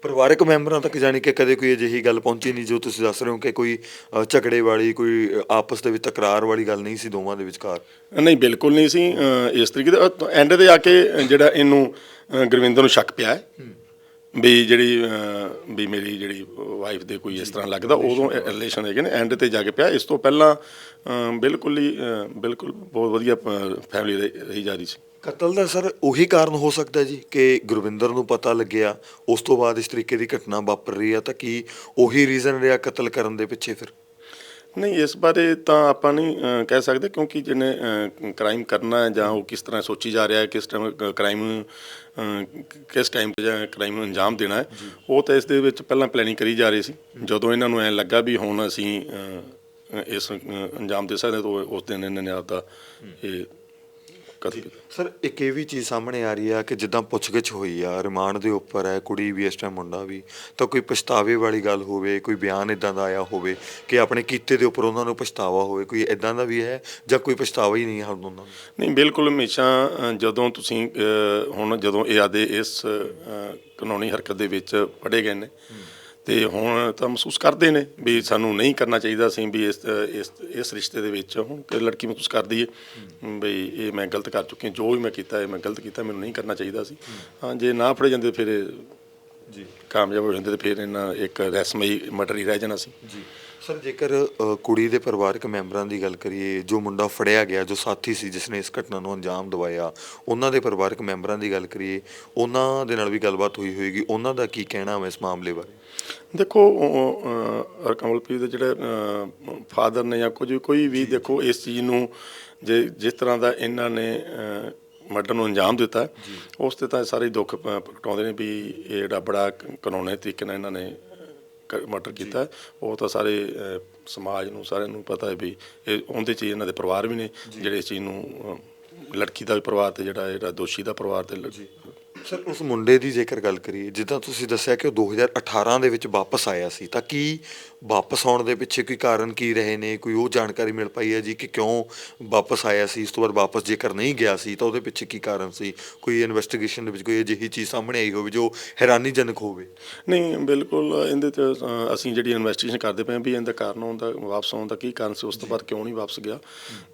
ਪਰਿਵਾਰਕ ਮੈਂਬਰਾਂ ਤੱਕ ਜਾਣੀ ਕਿ ਕਦੇ ਕੋਈ ਅਜਿਹੀ ਗੱਲ ਪਹੁੰਚੀ ਨਹੀਂ ਜੋ ਤੁਸੀਂ ਦੱਸ ਰਹੇ ਹੋ ਕਿ ਕੋਈ ਝਗੜੇ ਵਾਲੀ ਕੋਈ ਆਪਸ ਦੇ ਵਿੱਚ ਤਕਰਾਰ ਵਾਲੀ ਗੱਲ ਨਹੀਂ ਸੀ ਦੋਵਾਂ ਦੇ ਵਿਚਕਾਰ? ਨਹੀਂ ਬਿਲਕੁਲ ਨਹੀਂ ਸੀ ਇਸ ਤਰੀਕੇ ਦੇ ਐਂਡ ਤੇ ਆ ਕੇ ਜਿਹੜਾ ਇਹਨੂੰ ਗੁਰਵਿੰਦਰ ਨੂੰ ਸ਼ੱਕ ਪਿਆ ਹੈ। ਵੀ ਜਿਹੜੀ ਵੀ ਮੇਰੀ ਜਿਹੜੀ ਵਾਈਫ ਦੇ ਕੋਈ ਇਸ ਤਰ੍ਹਾਂ ਲੱਗਦਾ ਉਦੋਂ ਰਿਲੇਸ਼ਨ ਹੈਗੇ ਨੇ ਐਂਡ ਤੇ ਜਾ ਕੇ ਪਿਆ। ਇਸ ਤੋਂ ਪਹਿਲਾਂ ਬਿਲਕੁਲ ਹੀ ਬਿਲਕੁਲ ਬਹੁਤ ਵਧੀਆ ਫੈਮਿਲੀ ਰਹੀ ਜਾ ਰਹੀ ਸੀ। ਕਤਲ ਦਾ ਸਰ ਉਹੀ ਕਾਰਨ ਹੋ ਸਕਦਾ ਜੀ ਕਿ ਗੁਰਵਿੰਦਰ ਨੂੰ ਪਤਾ ਲੱਗਿਆ ਉਸ ਤੋਂ ਬਾਅਦ ਇਸ ਤਰੀਕੇ ਦੀ ਘਟਨਾ ਵਾਪਰ ਰਹੀ ਆ ਤਾਂ ਕੀ ਉਹੀ ਰੀਜ਼ਨ ਰਿਹਾ ਕਤਲ ਕਰਨ ਦੇ ਪਿੱਛੇ ਫਿਰ? ਨਹੀਂ ਇਸ ਬਾਰੇ ਤਾਂ ਆਪਾਂ ਨਹੀਂ ਕਹਿ ਸਕਦੇ ਕਿਉਂਕਿ ਜਿਹਨੇ ਕ੍ਰਾਈਮ ਕਰਨਾ ਹੈ ਜਾਂ ਉਹ ਕਿਸ ਤਰ੍ਹਾਂ ਸੋਚੀ ਜਾ ਰਿਹਾ ਹੈ ਕਿਸ ਟਾਈਮ ਕ੍ਰਾਈਮ ਕਿਸ ਟਾਈਮ ਤੇ ਜਾਂ ਕ੍ਰਾਈਮ ਨੂੰ ਅੰਜਾਮ ਦੇਣਾ ਹੈ ਉਹ ਤਾਂ ਇਸ ਦੇ ਵਿੱਚ ਪਹਿਲਾਂ ਪਲੈਨਿੰਗ ਕਰੀ ਜਾ ਰਹੀ ਸੀ। ਜਦੋਂ ਇਹਨਾਂ ਨੂੰ ਐ ਲੱਗਾ ਵੀ ਹੁਣ ਅਸੀਂ ਇਸ ਅੰਜਾਮ ਦੇ ਸਕਦੇ ਹਾਂ ਤਾਂ ਉਸ ਦਿਨ ਇਹਨਾਂ ਨੇ ਆਪਦਾ ਇਹ ਕੀਤਾ ਸਰ ਇੱਕ ਇਹ ਵੀ ਚੀਜ਼ ਸਾਹਮਣੇ ਆ ਰਹੀ ਆ ਕਿ ਜਿੱਦਾਂ ਪੁੱਛਗਿੱਛ ਹੋਈ ਆ ਰਿਮਾਂਡ ਦੇ ਉੱਪਰ ਹੈ ਕੁੜੀ ਵੀ ਇਸ ਟਾਈਮ ਮੁੰਡਾ ਵੀ ਤਾਂ ਕੋਈ ਪਛਤਾਵੇ ਵਾਲੀ ਗੱਲ ਹੋਵੇ ਕੋਈ ਬਿਆਨ ਇਦਾਂ ਦਾ ਆਇਆ ਹੋਵੇ ਕਿ ਆਪਣੇ ਕੀਤੇ ਦੇ ਉੱਪਰ ਉਹਨਾਂ ਨੂੰ ਪਛਤਾਵਾ ਹੋਵੇ ਕੋਈ ਇਦਾਂ ਦਾ ਵੀ ਹੈ ਜਾਂ ਕੋਈ ਪਛਤਾਵਾ ਹੀ ਨਹੀਂ ਹੈ ਉਹਨਾਂ ਨੂੰ? ਨਹੀਂ ਬਿਲਕੁਲ ਹਮੇਸ਼ਾ ਜਦੋਂ ਤੁਸੀਂ ਹੁਣ ਜਦੋਂ ਇਹ ਆਦੇ ਇਸ ਕਾਨੂੰਨੀ ਹਰਕਤ ਦੇ ਵਿੱਚ ਫੜੇ ਗਏ ਨੇ ਤੇ ਹੁਣ ਤਾਂ ਮਹਿਸੂਸ ਕਰਦੇ ਨੇ ਵੀ ਸਾਨੂੰ ਨਹੀਂ ਕਰਨਾ ਚਾਹੀਦਾ ਸੀ ਵੀ ਇਸ ਇਸ ਇਸ ਰਿਸ਼ਤੇ ਦੇ ਵਿੱਚ ਹੁਣ ਕਿ ਲੜਕੀ ਮਹਿਸੂਸ ਕਰਦੀ ਹੈ। ਵੀ ਇਹ ਮੈਂ ਗਲਤ ਕਰ ਚੁੱਕੀ ਹਾਂ ਜੋ ਵੀ ਮੈਂ ਕੀਤਾ ਹੈ ਮੈਂ ਗਲਤ ਕੀਤਾ ਮੈਨੂੰ ਨਹੀਂ ਕਰਨਾ ਚਾਹੀਦਾ ਸੀ। ਹਾਂ ਜੇ ਨਾ ਫੜੇ ਜਾਂਦੇ ਫਿਰ ਜੀ। ਕਾਮਯਾਬ ਹੋ ਜਾਂਦੇ ਤੇ ਫਿਰ ਇਹਨਾਂ ਇੱਕ ਰਸਮਈ ਮਟਰ ਰਹਿ ਜਾਣਾ ਸੀ। ਜੀ। ਸਰ ਜੇਕਰ ਅ, ਕੁੜੀ ਦੇ ਪਰਿਵਾਰਕ ਮੈਂਬਰਾਂ ਦੀ ਗੱਲ ਕਰੀਏ ਜੋ ਮੁੰਡਾ ਫੜਿਆ ਗਿਆ ਜੋ ਸਾਥੀ ਸੀ ਜਿਸ ਨੇ ਇਸ ਘਟਨਾ ਨੂੰ ਅੰਜਾਮ ਦਵਾਇਆ ਉਹਨਾਂ ਦੇ ਪਰਿਵਾਰਕ ਮੈਂਬਰਾਂ ਦੀ ਗੱਲ ਕਰੀਏ ਉਹਨਾਂ ਦੇ ਨਾਲ ਵੀ ਗੱਲਬਾਤ ਹੋਈ ਹੋਏਗੀ। ਉਹਨਾਂ ਦਾ ਕੀ ਕਹਿਣਾ ਹੈ ਇਸ ਮਾਮਲੇ ਬਾਰੇ? ਦੇਖੋ ਅਹ, ਕਮਲਪ੍ਰੀਤ ਦੇ ਜਿਹੜੇ ਫਾਦਰ ਨੇ ਜਾਂ ਕੁਝ ਕੋਈ ਵੀ ਦੇਖੋ ਇਸ ਚੀਜ਼ ਨੂੰ ਜੇ ਜਿਸ ਤਰ੍ਹਾਂ ਦਾ ਇਹਨਾਂ ਨੇ ਮਰਡਰ ਨੂੰ ਅੰਜਾਮ ਦਿੱਤਾ ਉਸ ਤੇ ਤਾਂ ਸਾਰੇ ਦੁੱਖ ਪ- ਪ੍ਰਗਟਾਉਂਦੇ ਨੇ ਵੀ ਇਹ ਜਿਹੜਾ ਬੜਾ ਕ- ਕਾਨੂੰਨੀ ਤਰੀਕੇ ਨਾਲ ਇਹਨਾਂ ਨੇ ਮਰਡਰ ਕੀਤਾ ਉਹ ਤਾਂ ਸਾਰੇ ਸਮਾਜ ਨੂੰ ਸਾਰਿਆਂ ਨੂੰ ਪਤਾ ਹੈ ਵੀ ਇਹ ਉਹਦੇ ਚ ਹੀ ਇਹਨਾਂ ਦੇ ਪਰਿਵਾਰ ਵੀ ਨੇ ਜਿਹੜੇ ਇਸ ਚੀਜ਼ ਨੂੰ ਲੜਕੀ ਦਾ ਵੀ ਪਰਿਵਾਰ ਤੇ ਜਿਹੜਾ ਜਿਹੜਾ ਦੋਸ਼ੀ ਦਾ ਪਰਿਵਾਰ ਤੇ ਸਰ ਉਸ ਮੁੰਡੇ ਦੀ ਜੇਕਰ ਗੱਲ ਕਰੀਏ ਜਿੱਦਾਂ ਤੁਸੀਂ ਦੱਸਿਆ ਕਿ ਉਹ 2018 ਦੇ ਵਿੱਚ ਵਾਪਸ ਆਇਆ ਸੀ ਤਾਂ ਕੀ ਵਾਪਸ ਆਉਣ ਦੇ ਪਿੱਛੇ ਕੋਈ ਕਾਰਨ ਕੀ ਰਹੇ ਨੇ? ਕੋਈ ਉਹ ਜਾਣਕਾਰੀ ਮਿਲ ਪਾਈ ਹੈ ਜੀ ਕਿ ਕਿਉਂ ਵਾਪਸ ਆਇਆ ਸੀ? ਇਸ ਤੋਂ ਬਾਅਦ ਵਾਪਸ ਜੇਕਰ ਨਹੀਂ ਗਿਆ ਸੀ ਤਾਂ ਉਹਦੇ ਪਿੱਛੇ ਕੀ ਕਾਰਨ ਸੀ? ਕੋਈ ਇਨਵੈਸਟੀਗੇਸ਼ਨ ਦੇ ਵਿੱਚ ਕੋਈ ਅਜਿਹੀ ਚੀਜ਼ ਸਾਹਮਣੇ ਆਈ ਹੋਵੇ ਜੋ ਹੈਰਾਨੀਜਨਕ ਹੋਵੇ? ਨਹੀਂ ਬਿਲਕੁਲ ਇਹਦੇ ਤੇ ਅਸੀਂ ਜਿਹੜੀ ਇਨਵੈਸਟੀਗੇਸ਼ਨ ਕਰਦੇ ਪਏ ਹਾਂ ਵੀ ਇਹਦਾ ਕਾਰਨ ਆਉਣ ਦਾ ਵਾਪਸ ਆਉਣ ਦਾ ਕੀ ਕਾਰਨ ਸੀ ਉਸ ਤੋਂ ਬਾਅਦ ਕਿਉਂ ਨਹੀਂ ਵਾਪਸ ਗਿਆ?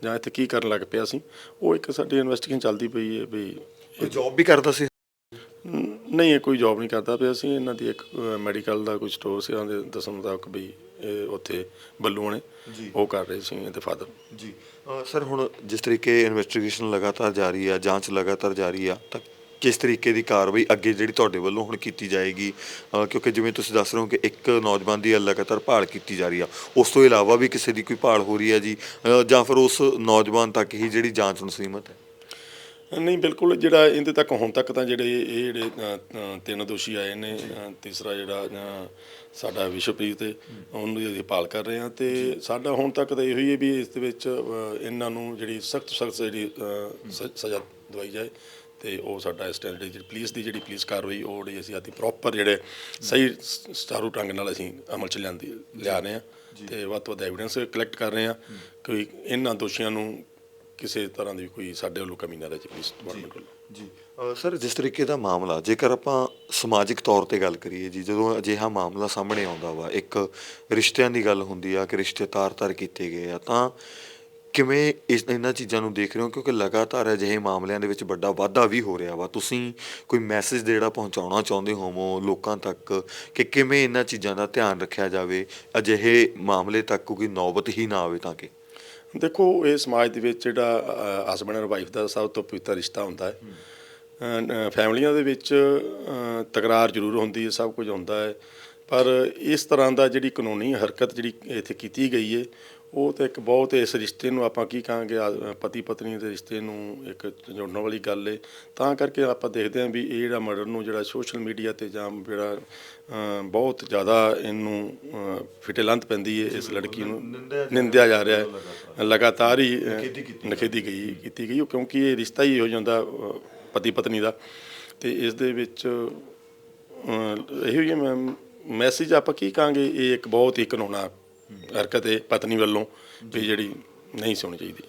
ਜਾਂ ਇੱਥੇ ਕੀ ਕਰਨ ਲੱਗ ਪਿਆ ਸੀ? ਉਹ ਇੱਕ ਸਾਡੀ ਇਨਵੈਸਟੀਗੇਸ਼ਨ ਚੱਲਦੀ ਪਈ ਹੈ ਵੀ ਜੌਬ ਵੀ ਕਰਦਾ ਸੀ? ਨਹੀਂ ਇਹ ਕੋਈ ਜੌਬ ਨਹੀਂ ਕਰਦਾ ਪਿਆ ਸੀ। ਇਹਨਾਂ ਦੀ ਇੱਕ ਮੈਡੀਕਲ ਦਾ ਕੋਈ ਸਟੋਰ ਸੀ ਉਹਨਾਂ ਦੇ ਦੱਸਣ ਮੁਤਾਬਕ ਵੀ ਇਹ ਉੱਥੇ ਬੱਲੂ ਨੇ ਉਹ ਕਰ ਰਹੇ ਸੀ ਇਹਦੇ ਫਾਦਰ ਜੀ। ਸਰ ਹੁਣ ਜਿਸ ਤਰੀਕੇ ਇਨਵੈਸਟੀਗੇਸ਼ਨ ਲਗਾਤਾਰ ਜਾਰੀ ਆ ਜਾਂਚ ਲਗਾਤਾਰ ਜਾਰੀ ਆ ਤਾਂ ਕਿਸ ਤਰੀਕੇ ਦੀ ਕਾਰਵਾਈ ਅੱਗੇ ਜਿਹੜੀ ਤੁਹਾਡੇ ਵੱਲੋਂ ਹੁਣ ਕੀਤੀ ਜਾਏਗੀ? ਕਿਉਂਕਿ ਜਿਵੇਂ ਤੁਸੀਂ ਦੱਸ ਰਹੇ ਹੋ ਕਿ ਇੱਕ ਨੌਜਵਾਨ ਦੀ ਲਗਾਤਾਰ ਭਾਲ ਕੀਤੀ ਜਾ ਰਹੀ ਆ ਉਸ ਤੋਂ ਇਲਾਵਾ ਵੀ ਕਿਸੇ ਦੀ ਕੋਈ ਭਾਲ ਹੋ ਰਹੀ ਹੈ ਜੀ? ਜਾਂ ਫਿਰ ਉਸ ਨੌਜਵਾਨ ਤੱਕ ਹੀ ਜਿਹੜੀ ਜਾਂਚ ਨੂੰ ਸੀਮਤ ਹੈ? ਨਹੀਂ ਬਿਲਕੁਲ ਜਿਹੜਾ ਇਹਦੇ ਤੱਕ ਹੁਣ ਤੱਕ ਤਾਂ ਜਿਹੜੇ ਇਹ ਜਿਹੜੇ ਤਿੰਨ ਦੋਸ਼ੀ ਆਏ ਨੇ ਤੀਸਰਾ ਜਿਹੜਾ ਸਾਡਾ ਵਿਸ਼ਵਪ੍ਰੀਤ ਤੇ ਉਹਨੂੰ ਅਸੀਂ ਭਾਲ ਕਰ ਰਹੇ ਹਾਂ ਤੇ ਸਾਡਾ ਹੁਣ ਤੱਕ ਤਾਂ ਇਹੋ ਹੀ ਹੈ ਵੀ ਇਸ ਦੇ ਵਿੱਚ ਇਹਨਾਂ ਨੂੰ ਜਿਹੜੀ ਸਖਤ ਸਖਤ ਜਿਹੜੀ ਸਜ਼ਾ ਦਵਾਈ ਜਾਏ ਤੇ ਉਹ ਸਾਡਾ ਇਸ ਟਾਈਮ ਜਿਹੜੀ ਪੁਲਿਸ ਦੀ ਜਿਹੜੀ ਪੁਲਿਸ ਕਾਰਵਾਈ ਉਹ ਜਿਹੜੀ ਅਸੀਂ ਆਤੀ ਪ੍ਰੋਪਰ ਜਿਹੜੇ ਸਹੀ ਸ- ਸੁਚਾਰੂ ਢੰਗ ਨਾਲ ਅਸੀਂ ਅਮਲ ਚ ਲਿਆਂਦੀ ਲਿਆ ਰਹੇ ਹਾਂ ਤੇ ਵੱਧ ਤੋਂ ਵੱਧ ਐਵੀਡੈਂਸ ਕਲੈਕਟ ਕਰ ਰਹੇ ਹਾਂ ਕੋਈ ਇਹਨਾਂ ਦੋਸ਼ੀਆਂ ਨੂੰ ਕਿਸੇ ਤਰ੍ਹਾਂ ਦੀ ਕੋਈ ਸਾਡੇ ਵੱਲੋਂ ਕਮੀ ਨਾ ਰਹੇ ਪੁਲਿਸ ਡਿਪਾਰਟਮੈਂਟ ਵੱਲੋਂ। ਜੀ ਸਰ, ਜਿਸ ਤਰੀਕੇ ਦਾ ਮਾਮਲਾ, ਜੇਕਰ ਆਪਾਂ ਸਮਾਜਿਕ ਤੌਰ ਤੇ ਗੱਲ ਕਰੀਏ ਜੀ, ਜਦੋਂ ਅਜਿਹਾ ਮਾਮਲਾ ਸਾਹਮਣੇ ਆਉਂਦਾ ਵਾ, ਇੱਕ ਰਿਸ਼ਤਿਆਂ ਦੀ ਗੱਲ ਹੁੰਦੀ ਆ ਕਿ ਰਿਸ਼ਤੇ ਤਾਰ-ਤਾਰ ਕੀਤੇ ਗਏ ਆ, ਤਾਂ ਕਿਵੇਂ ਇਸ, ਇਹਨਾਂ ਚੀਜ਼ਾਂ ਨੂੰ ਦੇਖ ਰਹੇ ਹੋ? ਕਿਉਂਕਿ ਲਗਾਤਾਰ ਅਜਿਹੇ ਮਾਮਲਿਆਂ ਦੇ ਵਿੱਚ ਵੱਡਾ ਵਾਧਾ ਵੀ ਹੋ ਰਿਹਾ ਵਾ। ਤੁਸੀਂ ਕੋਈ ਮੈਸੇਜ ਜਿਹੜਾ ਪਹੁੰਚਾਉਣਾ ਚਾਹੁੰਦੇ ਹੋਵੋ ਲੋਕਾਂ ਤੱਕ ਕਿ ਕਿਵੇਂ ਇਹਨਾਂ ਚੀਜ਼ਾਂ ਦਾ ਧਿਆਨ ਰੱਖਿਆ ਜਾਵੇ, ਅਜਿਹੇ ਮਾਮਲੇ ਤੱਕ ਕੋਈ ਨੌਬਤ ਹੀ ਨਾ ਆਵੇ ਤਾਂ ਕਿ? ਦੇਖੋ, ਇਹ ਸਮਾਜ ਦੇ ਵਿੱਚ ਜਿਹੜਾ ਹਸਬੰਡ ਐਂਡ ਵਾਈਫ ਦਾ ਸਭ ਤੋਂ ਪਵਿੱਤਰ ਰਿਸ਼ਤਾ ਹੁੰਦਾ ਹੈ। ਫੈਮਲੀਆਂ ਦੇ ਵਿੱਚ ਤਕਰਾਰ ਜ਼ਰੂਰ ਹੁੰਦੀ ਹੈ, ਸਭ ਕੁਝ ਹੁੰਦਾ ਹੈ। ਪਰ ਇਸ ਤਰ੍ਹਾਂ ਦਾ ਜਿਹੜੀ ਕਾਨੂੰਨੀ ਹਰਕਤ ਜਿਹੜੀ ਇੱਥੇ ਕੀਤੀ ਗਈ ਹੈ ਉਹ ਤਾਂ ਇੱਕ ਬਹੁਤ ਇਸ ਰਿਸ਼ਤੇ ਨੂੰ ਆਪਾਂ ਕੀ ਕਹਾਂਗੇ ਪਤੀ ਪਤਨੀ ਦੇ ਰਿਸ਼ਤੇ ਨੂੰ ਇੱਕ ਜੋੜਨ ਵਾਲੀ ਗੱਲ ਹੈ ਤਾਂ ਕਰਕੇ ਆਪਾਂ ਦੇਖਦੇ ਹਾਂ ਵੀ ਇਹ ਜਿਹੜਾ ਮਰਡਰ ਨੂੰ ਜਿਹੜਾ ਸੋਸ਼ਲ ਮੀਡੀਆ ਤੇ ਜਾਂ ਜਿਹੜਾ ਬਹੁਤ ਜ਼ਿਆਦਾ ਇਹਨੂੰ ਫਿਟੇਲੰਤ ਪੈਂਦੀ ਹੈ ਇਸ ਲੜਕੀ ਨੂੰ। ਨਿੰਦਿਆ ਜਾ ਰਿਹਾ ਹੈ। ਲਗਾਤਾਰ ਹੀ ਅ, ਨਿਖੇਧੀ ਗਈ ਕੀਤੀ ਗਈ। ਉਹ ਕਿਉਂਕਿ ਇਹ ਰਿਸ਼ਤਾ ਹੀ ਹੋ ਜਾਂਦਾ ਪਤੀ ਪਤਨੀ ਦਾ। ਤੇ ਇਸ ਦੇ ਵਿੱਚ ਇਹੋ ਹੀ ਮੈਸੇਜ ਆਪਾਂ ਕੀ ਕਹਾਂਗੇ? ਇਹ ਇੱਕ ਬਹੁਤ ਹੀ ਕਾਨੂੰਨਾ ਹਰਕਤ ਹੈ ਪਤਨੀ ਵੱਲੋਂ ਵੀ ਜਿਹੜੀ ਨਹੀਂ ਸੀ ਹੋਣੀ ਚਾਹੀਦੀ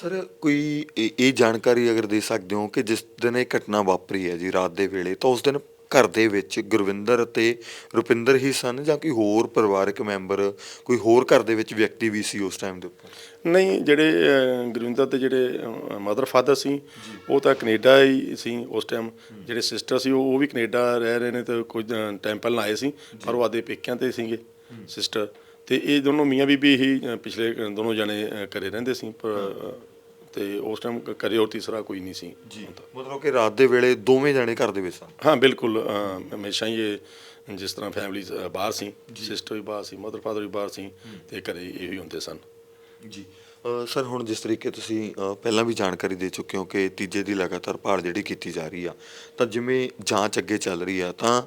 ਸਰ ਕੋਈ ਇਹ ਜਾਣਕਾਰੀ ਅਗਰ ਦੇ ਸਕਦੇ ਹੋ ਕਿ ਜਿਸ ਦਿਨ ਇਹ ਘਟਨਾ ਵਾਪਰੀ ਹੈ ਜੀ ਰਾਤ ਦੇ ਵੇਲੇ ਤਾਂ ਉਸ ਦਿਨ ਘਰ ਦੇ ਵਿੱਚ ਗੁਰਵਿੰਦਰ ਅਤੇ ਰੁਪਿੰਦਰ ਹੀ ਸਨ ਜਾਂ ਕੋਈ ਹੋਰ ਪਰਿਵਾਰਕ ਮੈਂਬਰ ਕੋਈ ਹੋਰ ਘਰ ਦੇ ਵਿੱਚ ਵਿਅਕਤੀ ਵੀ ਸੀ ਉਸ ਟਾਈਮ ਦੇ ਉੱਪਰ? ਨਹੀਂ ਜਿਹੜੇ ਗੁਰਵਿੰਦਰ ਦੇ ਜਿਹੜੇ ਮਦਰ ਫਾਦਰ ਸੀ ਉਹ ਤਾਂ ਕੈਨੇਡਾ ਹੀ ਸੀ ਉਸ ਟਾਈਮ ਜਿਹੜੇ ਸਿਸਟਰ ਸੀ ਉਹ ਉਹ ਵੀ ਕੈਨੇਡਾ ਰਹਿ ਰਹੇ ਨੇ ਤੇ ਕੁਝ ਟਾਈਮ ਪਹਿਲਾਂ ਆਏ ਸੀ ਪਰ ਉਹ ਆਦੇ ਪੇਕਿਆਂ ਤੇ ਸੀਗੇ ਸਿਸਟਰ ਤੇ ਇਹ ਦੋਨੋਂ ਮੀਆਂ ਬੀਬੀ ਹੀ ਪਿਛਲੇ ਦੋਨੋਂ ਜਣੇ ਅ, ਘਰੇ ਰਹਿੰਦੇ ਸੀ ਪਰ ਤੇ ਉਸ ਟਾਈਮ ਘਰੇ ਹੋਰ ਤੀਸਰਾ ਕੋਈ ਨਹੀਂ ਸੀ। ਮਤਲਬ ਕਿ ਰਾਤ ਦੇ ਵੇਲੇ ਦੋਵੇਂ ਜਣੇ ਘਰ ਦੇ ਵਿੱਚ ਸਨ। ਹਾਂ ਬਿਲਕੁਲ ਹਮੇਸ਼ਾ ਹੀ ਇਹ ਜਿਸ ਤਰ੍ਹਾਂ ਫੈਮਿਲੀ ਬਾਹਰ ਸੀ ਸਿਸਟਰ ਵੀ ਬਾਹਰ ਸੀ ਮਦਰ ਫਾਦਰ ਵੀ ਬਾਹਰ ਸੀ ਤੇ ਘਰੇ ਇਹੋ ਹੀ ਹੁੰਦੇ ਸਨ। ਜੀ। ਸਰ ਹੁਣ ਜਿਸ ਤਰੀਕੇ ਤੁਸੀਂ ਅ, ਪਹਿਲਾਂ ਵੀ ਜਾਣਕਾਰੀ ਦੇ ਚੁੱਕੇ ਹੋ ਕਿ ਤੀਜੇ ਦੀ ਲਗਾਤਾਰ ਭਾਲ ਜਿਹੜੀ ਕੀਤੀ ਜਾ ਰਹੀ ਆ ਤਾਂ ਜਿਵੇਂ ਜਾਂਚ ਅੱਗੇ ਚੱਲ ਰਹੀ ਆ ਤਾਂ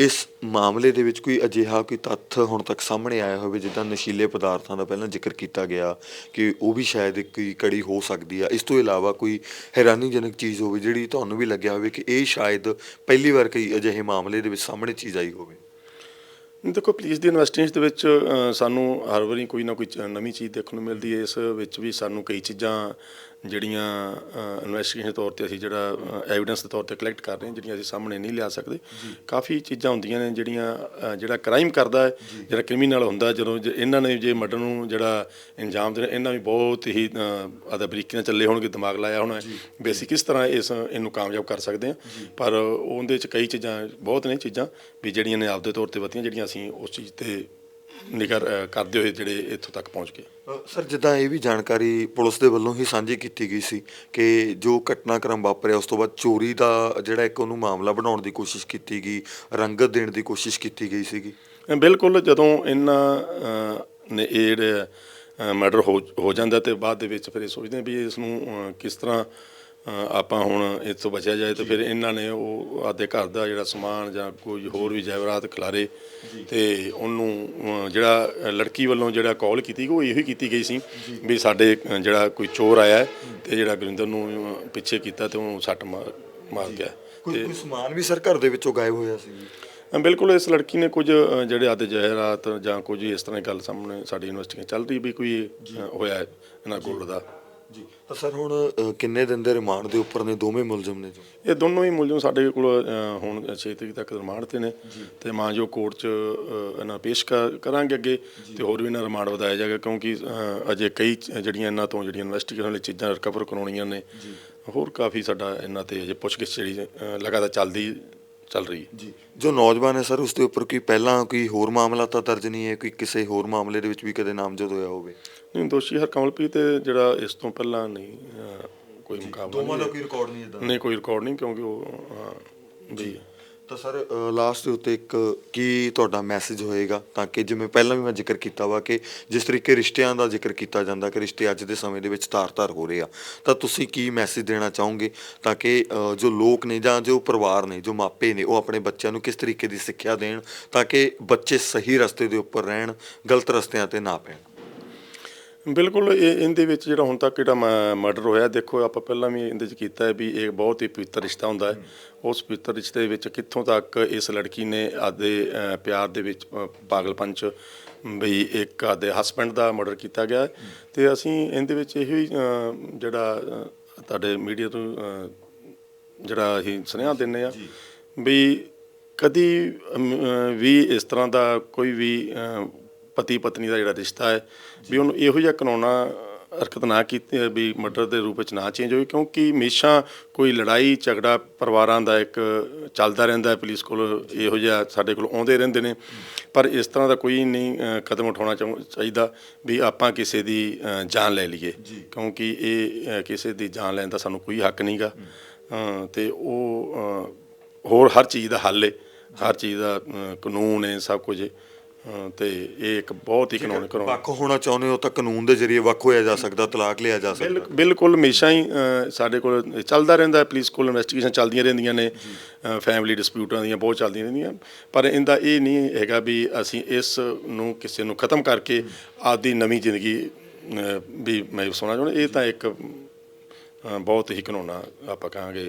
ਇਸ ਮਾਮਲੇ ਦੇ ਵਿੱਚ ਕੋਈ ਅਜਿਹਾ ਕੋਈ ਤੱਥ ਹੁਣ ਤੱਕ ਸਾਹਮਣੇ ਆਇਆ ਹੋਵੇ ਜਿੱਦਾਂ ਨਸ਼ੀਲੇ ਪਦਾਰਥਾਂ ਦਾ ਪਹਿਲਾਂ ਜ਼ਿਕਰ ਕੀਤਾ ਗਿਆ ਕਿ ਉਹ ਵੀ ਸ਼ਾਇਦ ਕੋਈ ਕੜੀ ਹੋ ਸਕਦੀ ਆ। ਇਸ ਤੋਂ ਇਲਾਵਾ ਕੋਈ ਹੈਰਾਨੀਜਨਕ ਚੀਜ਼ ਹੋਵੇ ਜਿਹੜੀ ਤੁਹਾਨੂੰ ਵੀ ਲੱਗਿਆ ਹੋਵੇ ਕਿ ਇਹ ਸ਼ਾਇਦ ਪਹਿਲੀ ਵਾਰ ਕੋਈ ਅਜਿਹੇ ਮਾਮਲੇ ਦੇ ਵਿੱਚ ਸਾਹਮਣੇ ਚੀਜ਼ ਆਈ ਹੋਵੇ। ਦੇਖੋ ਪੁਲਿਸ ਦੀ ਇਨਵੈਸਟੀਗੇਸ਼ਨ ਦੇ ਵਿੱਚ ਅ, ਸਾਨੂੰ ਹਰ ਵਾਰੀ ਕੋਈ ਨਾ ਕੋਈ ਚ- ਨਵੀਂ ਚੀਜ਼ ਦੇਖਣ ਨੂੰ ਮਿਲਦੀ ਹੈ। ਇਸ ਵਿੱਚ ਵੀ ਸਾਨੂੰ ਕਈ ਚੀਜ਼ਾਂ ਜਿਹੜੀਆਂ ਇਨਵੈਸਟੀਗੇਸ਼ਨ ਤੌਰ ਤੇ ਅਸੀਂ ਜਿਹੜਾ ਐਵੀਡੈਂਸ ਦੇ ਤੌਰ ਤੇ ਕਲੈਕਟ ਕਰ ਰਹੇ ਹਾਂ ਜਿਹੜੀਆਂ ਅਸੀਂ ਸਾਹਮਣੇ ਨਹੀਂ ਲਿਆ ਸਕਦੇ। ਕਾਫੀ ਚੀਜ਼ਾਂ ਹੁੰਦੀਆਂ ਨੇ ਜਿਹੜੀਆਂ ਜਿਹੜਾ ਕ੍ਰਾਈਮ ਕਰਦਾ ਹੈ ਜਿਹੜਾ ਕ੍ਰਿਮੀਨਲ ਹੁੰਦਾ ਜਦੋਂ ਇਹਨਾਂ ਨੇ ਜੇ ਮਰਡਰ ਨੂੰ ਜਿਹੜਾ ਇੰਜਾਮ ਦੇਣਾ ਇਹਨਾਂ ਵੀ ਬਹੁਤ ਹੀ ਆਦਾ ਬਰੀਕੀ ਨਾਲ ਚੱਲੇ ਹੋਣਗੇ ਦਿਮਾਗ ਲਾਇਆ ਹੋਣਾ ਅਸੀਂ ਕਿਸ ਤਰ੍ਹਾਂ ਇਸ ਇਹਨੂੰ ਕਾਮਯਾਬ ਕਰ ਸਕਦੇ ਹਾਂ। ਪਰ ਉਹਦੇ ਚ ਕਈ ਚੀਜ਼ਾਂ ਬਹੁਤ ਨੇ ਚੀਜ਼ਾਂ ਵੀ ਜਿਹੜੀਆਂ ਨੇ ਆਪਦੇ ਤੌਰ ਤੇ ਵਤੀਆਂ ਜਿਹੜੀਆਂ ਅਸੀਂ ਉਸ ਚੀਜ਼ ਤੇ ਨਿਗਰ ਕਰਦੇ ਹੋਏ ਜਿਹੜੇ ਇੱਥੋਂ ਤੱਕ ਪਹੁੰਚ ਗਏ। ਸਰ ਜਿੱਦਾਂ ਇਹ ਵੀ ਜਾਣਕਾਰੀ ਪੁਲਿਸ ਦੇ ਵੱਲੋਂ ਹੀ ਸਾਂਝੀ ਕੀਤੀ ਗਈ ਸੀ ਕਿ ਜੋ ਘਟਨਾਕ੍ਰਮ ਵਾਪਰਿਆ ਉਸ ਤੋਂ ਬਾਅਦ ਚੋਰੀ ਦਾ ਜਿਹੜਾ ਇੱਕ ਉਹਨੂੰ ਮਾਮਲਾ ਬਣਾਉਣ ਦੀ ਕੋਸ਼ਿਸ਼ ਕੀਤੀ ਗਈ ਰੰਗਤ ਦੇਣ ਦੀ ਕੋਸ਼ਿਸ਼ ਕੀਤੀ ਗਈ ਸੀਗੀ। ਬਿਲਕੁਲ ਜਦੋਂ ਇਹਨਾਂ ਨੇ ਇਹ ਜਿਹੜੇ ਮਰਡਰ ਹੋ ਜਾਂਦਾ ਤੇ ਬਾਅਦ ਦੇ ਵਿੱਚ ਫਿਰ ਇਹ ਸੋਚਦੇ ਵੀ ਇਸ ਨੂੰ ਕਿਸ ਤਰ੍ਹਾਂ ਆਪਾਂ ਹੁਣ ਇਸ ਤੋਂ ਬਚਿਆ ਜਾਏ ਤਾਂ ਫਿਰ ਇਹਨਾਂ ਨੇ ਉਹ ਆਪਦੇ ਘਰ ਦਾ ਜਿਹੜਾ ਸਮਾਨ ਜਾਂ ਕੋਈ ਹੋਰ ਵੀ ਜੈਵਰਾਤ ਖਿਲਾਰੇ ਤੇ ਉਹਨੂੰ ਜਿਹੜਾ ਲੜਕੀ ਵੱਲੋਂ ਜਿਹੜਾ ਕਾਲ ਕੀਤੀ ਉਹ ਇਹੋ ਹੀ ਕੀਤੀ ਗਈ ਸੀ ਵੀ ਸਾਡੇ ਜਿਹੜਾ ਕੋਈ ਚੋਰ ਆਇਆ ਤੇ ਜਿਹੜਾ ਗੁਰਿੰਦਰ ਨੂੰ ਪਿੱਛੇ ਕੀਤਾ ਤੇ ਉਹਨੂੰ ਸੱਟ ਮਾਰ ਮਾਰ ਗਿਆ। ਕੋਈ ਕੋਈ ਸਮਾਨ ਵੀ ਸਰ ਘਰ ਦੇ ਵਿੱਚੋਂ ਗਾਇਬ ਹੋਇਆ ਸੀ? ਬਿਲਕੁਲ ਇਸ ਲੜਕੀ ਨੇ ਕੁਝ ਜਿਹੜੇ ਆਦੇ ਜ਼ਹਿਰਾਤ ਜਾਂ ਕੁਝ ਇਸ ਤਰ੍ਹਾਂ ਦੀ ਗੱਲ ਸਾਹਮਣੇ ਸਾਡੀ ਯੂਨੀਵਰਸਿਟੀ ਚੱਲ ਰਹੀ ਵੀ ਕੋਈ ਹੋਇਆ ਇਹਨਾਂ ਗੋਲਡ ਦਾ। ਜੀ। ਤਾਂ ਸਰ ਹੁਣ ਅ, ਕਿੰਨੇ ਦਿਨ ਦੇ ਰਿਮਾਂਡ ਦੇ ਉੱਪਰ ਨੇ? ਦੋਵੇਂ ਮੁਲਜ਼ਮ ਨੇ ਜੋ? ਇਹ ਦੋਨੋਂ ਹੀ ਮੁਲਜ਼ਮ ਸਾਡੇ ਕੋਲ ਅ, ਹੁਣ 6 ਤਰੀਕ ਤੱਕ ਰਿਮਾਂਡ ਤੇ ਨੇ। ਤੇ ਮਾਂਜੋ ਕੋਰਟ 'ਚ ਅ, ਇਹਨਾਂ ਪੇਸ਼ ਕਰ- ਕਰਾਂਗੇ ਅੱਗੇ। ਤੇ ਹੋਰ ਵੀ ਇਹਨਾਂ ਰਿਮਾਂਡ ਵਧਾਇਆ ਜਾਏਗਾ ਕਿਉਂਕਿ ਅ, ਅਜੇ ਕਈ ਚ- ਜਿਹੜੀਆਂ ਇਹਨਾਂ ਤੋਂ ਜਿਹੜੀਆਂ ਇਨਵੈਸਟੀਗੇਸ਼ਨ ਵਾਲੀ ਚੀਜ਼ਾਂ ਰਿਕਵਰ ਕਰਾਉਣੀਆਂ ਨੇ। ਹੋਰ ਕਾਫੀ ਸਾਡਾ ਇਹਨਾਂ ਤੇ ਅਜੇ ਪੁੱਛਗਿੱਛ ਜਿਹੜੀ ਅ, ਲਗਾਤਾਰ ਚੱਲਦੀ ਚੱਲ ਰਹੀ ਹੈ। ਜੀ। ਜੋ ਨੌਜਵਾਨ ਹੈ ਸਰ ਉਸ ਦੇ ਉੱਪਰ ਕੋਈ ਪਹਿਲਾਂ ਕੋਈ ਹੋਰ ਮਾਮਲਾ ਤਾਂ ਦਰਜ ਨਹੀਂ ਹੈ? ਕੋਈ ਕਿਸੇ ਹੋਰ ਮਾਮਲੇ ਦੇ ਵਿੱਚ ਵੀ ਕਦੇ ਨਾਮਜ਼ਦ ਹੋਇਆ ਹੋਵੇ? ਨਹੀਂ ਦੋਸ਼ੀ ਹਰਕਮਲਪ੍ਰੀਤ ਜਿਹੜਾ ਇਸ ਤੋਂ ਪਹਿਲਾਂ ਨਹੀਂ ਕੋਈ ਮੁਕਾਬਲਾ ਨਹੀਂ ਹੈ। ਕੋਈ ਰਿਕਾਰਡ ਨਹੀਂ ਇਦਾਂ ਨਹੀਂ ਕੋਈ ਰਿਕਾਰਡ ਨਹੀਂ ਕਿਉਂਕਿ ਉਹ ਵੀ ਤਾਂ ਸਰ ਲਾਸਟ ਦੇ ਉੱਤੇ ਇੱਕ ਕੀ ਤੁਹਾਡਾ ਮੈਸੇਜ ਹੋਏਗਾ ਤਾਂ ਕਿ ਜਿਵੇਂ ਪਹਿਲਾਂ ਵੀ ਮੈਂ ਜ਼ਿਕਰ ਕੀਤਾ ਵਾ ਕਿ ਜਿਸ ਤਰੀਕੇ ਰਿਸ਼ਤਿਆਂ ਦਾ ਜ਼ਿਕਰ ਕੀਤਾ ਜਾਂਦਾ ਕਿ ਰਿਸ਼ਤੇ ਅੱਜ ਦੇ ਸਮੇਂ ਦੇ ਵਿੱਚ ਤਾਰ-ਤਾਰ ਹੋ ਰਹੇ ਆ ਤਾਂ ਤੁਸੀਂ ਕੀ ਮੈਸੇਜ ਦੇਣਾ ਚਾਹੋਗੇ ਤਾਂ ਕਿ ਜੋ ਲੋਕ ਨੇ ਜਾਂ ਜੋ ਪਰਿਵਾਰ ਨੇ ਜੋ ਮਾਪੇ ਨੇ ਉਹ ਆਪਣੇ ਬੱਚਿਆਂ ਨੂੰ ਕਿਸ ਤਰੀਕੇ ਦੀ ਸਿੱਖਿਆ ਦੇਣ ਤਾਂ ਕਿ ਬੱਚੇ ਸਹੀ ਰਸਤੇ ਦੇ ਉੱਪਰ ਰਹਿਣ ਗਲਤ ਰਸਤਿਆਂ ਤੇ ਨਾ ਪੈਣ? ਬਿਲਕੁਲ ਇਹ ਇਹਦੇ ਵਿੱਚ ਜਿਹੜਾ ਹੁਣ ਤੱਕ ਜਿਹੜਾ ਮਰਡਰ ਹੋਇਆ ਦੇਖੋ ਆਪਾਂ ਪਹਿਲਾਂ ਵੀ ਇਹਦੇ ਚ ਕੀਤਾ ਹੈ ਵੀ ਇਹ ਬਹੁਤ ਹੀ ਪਵਿੱਤਰ ਰਿਸ਼ਤਾ ਹੁੰਦਾ ਹੈ। ਉਸ ਪਵਿੱਤਰ ਰਿਸ਼ਤੇ ਵਿੱਚ ਕਿੱਥੋਂ ਤੱਕ ਇਸ ਲੜਕੀ ਨੇ ਆਦੇ ਪਿਆਰ ਦੇ ਵਿੱਚ ਪਾਗਲਪਨ ਚ ਬਈ ਇੱਕ ਆਦੇ ਹਸਬੰਡ ਦਾ ਮਰਡਰ ਕੀਤਾ ਗਿਆ। ਤੇ ਅਸੀਂ ਇਹਦੇ ਵਿੱਚ ਇਹੋ ਹੀ ਜਿਹੜਾ ਤੁਹਾਡੇ ਮੀਡੀਆ ਤੋਂ ਜਿਹੜਾ ਅਸੀਂ ਸੁਨੇਹਾ ਦਿੰਨੇ ਆ ਵੀ ਕਦੀ ਵੀ ਇਸ ਤਰ੍ਹਾਂ ਦਾ ਕੋਈ ਵੀ ਪਤੀ ਪਤਨੀ ਦਾ ਜਿਹੜਾ ਰਿਸ਼ਤਾ ਹੈ ਵੀ ਉਹਨੂੰ ਇਹੋ ਜਿਹਾ ਕਾਨੂੰਨਾ ਹਰਕਤ ਨਾ ਕੀਤੀ ਵੀ ਮਰਡਰ ਦੇ ਰੂਪ ਵਿੱਚ ਨਾ ਚੇਂਜ ਹੋਵੇ ਕਿਉਂਕਿ ਹਮੇਸ਼ਾ ਕੋਈ ਲੜਾਈ ਝਗੜਾ ਪਰਿਵਾਰਾਂ ਦਾ ਇੱਕ ਚੱਲਦਾ ਰਹਿੰਦਾ ਹੈ ਪੁਲਿਸ ਕੋਲ ਇਹੋ ਜਿਹਾ ਸਾਡੇ ਕੋਲ ਆਉਂਦੇ ਰਹਿੰਦੇ ਨੇ। ਪਰ ਇਸ ਤਰ੍ਹਾਂ ਦਾ ਕੋਈ ਨਹੀਂ ਕਦਮ ਉਠਾਉਣਾ ਚਾਹੋ- ਚਾਹੀਦਾ ਵੀ ਆਪਾਂ ਕਿਸੇ ਦੀ ਜਾਨ ਲੈ ਲਈਏ। ਕਿਉਂਕਿ ਇਹ ਕਿਸੇ ਦੀ ਜਾਨ ਲੈਣ ਦਾ ਸਾਨੂੰ ਕੋਈ ਹੱਕ ਨਹੀਂਗਾ ਤੇ ਉਹ ਹੋਰ ਹਰ ਚੀਜ਼ ਦਾ ਹੱਲ ਹੈ ਹਰ ਚੀਜ਼ ਦਾ ਕਾਨੂੰਨ ਹੈ ਸਭ ਕੁਝ ਤੇ ਇਹ ਇੱਕ ਬਹੁਤ ਹੀ ਕਾਨੂੰਨ ਕਾਨੂੰਨ ਵੱਖ ਹੋਣਾ ਚਾਹੁੰਦੇ ਹੋ ਤਾਂ ਕਾਨੂੰਨ ਦੇ ਜ਼ਰੀਏ ਵੱਖ ਹੋਇਆ ਜਾ ਸਕਦਾ ਤਲਾਕ ਲਿਆ ਜਾ ਸਕਦਾ। ਬਿਲ- ਬਿਲਕੁਲ ਹਮੇਸ਼ਾ ਹੀ ਸਾਡੇ ਕੋਲ ਚੱਲਦਾ ਰਹਿੰਦਾ ਪੁਲਿਸ ਕੋਲ ਇਨਵੈਸਟੀਗੇਸ਼ਨ ਚੱਲਦੀਆਂ ਰਹਿੰਦੀਆਂ ਨੇ ਫੈਮਿਲੀ ਡਿਸਪਿਊਟਾਂ ਦੀਆਂ ਬਹੁਤ ਚੱਲਦੀਆਂ ਰਹਿੰਦੀਆਂ। ਪਰ ਇਹਦਾ ਇਹ ਨਹੀਂ ਹੈਗਾ ਵੀ ਅਸੀਂ ਇਸ ਨੂੰ ਕਿਸੇ ਨੂੰ ਖਤਮ ਕਰਕੇ ਆਪਦੀ ਨਵੀਂ ਜ਼ਿੰਦਗੀ ਵੀ ਮੈਂ ਸੋਣਾ ਚਾਹੁੰਦਾ ਇਹ ਤਾਂ ਇੱਕ ਬਹੁਤ ਹੀ ਕਾਨੂੰਨਾ ਆਪਾਂ ਕਹਾਂਗੇ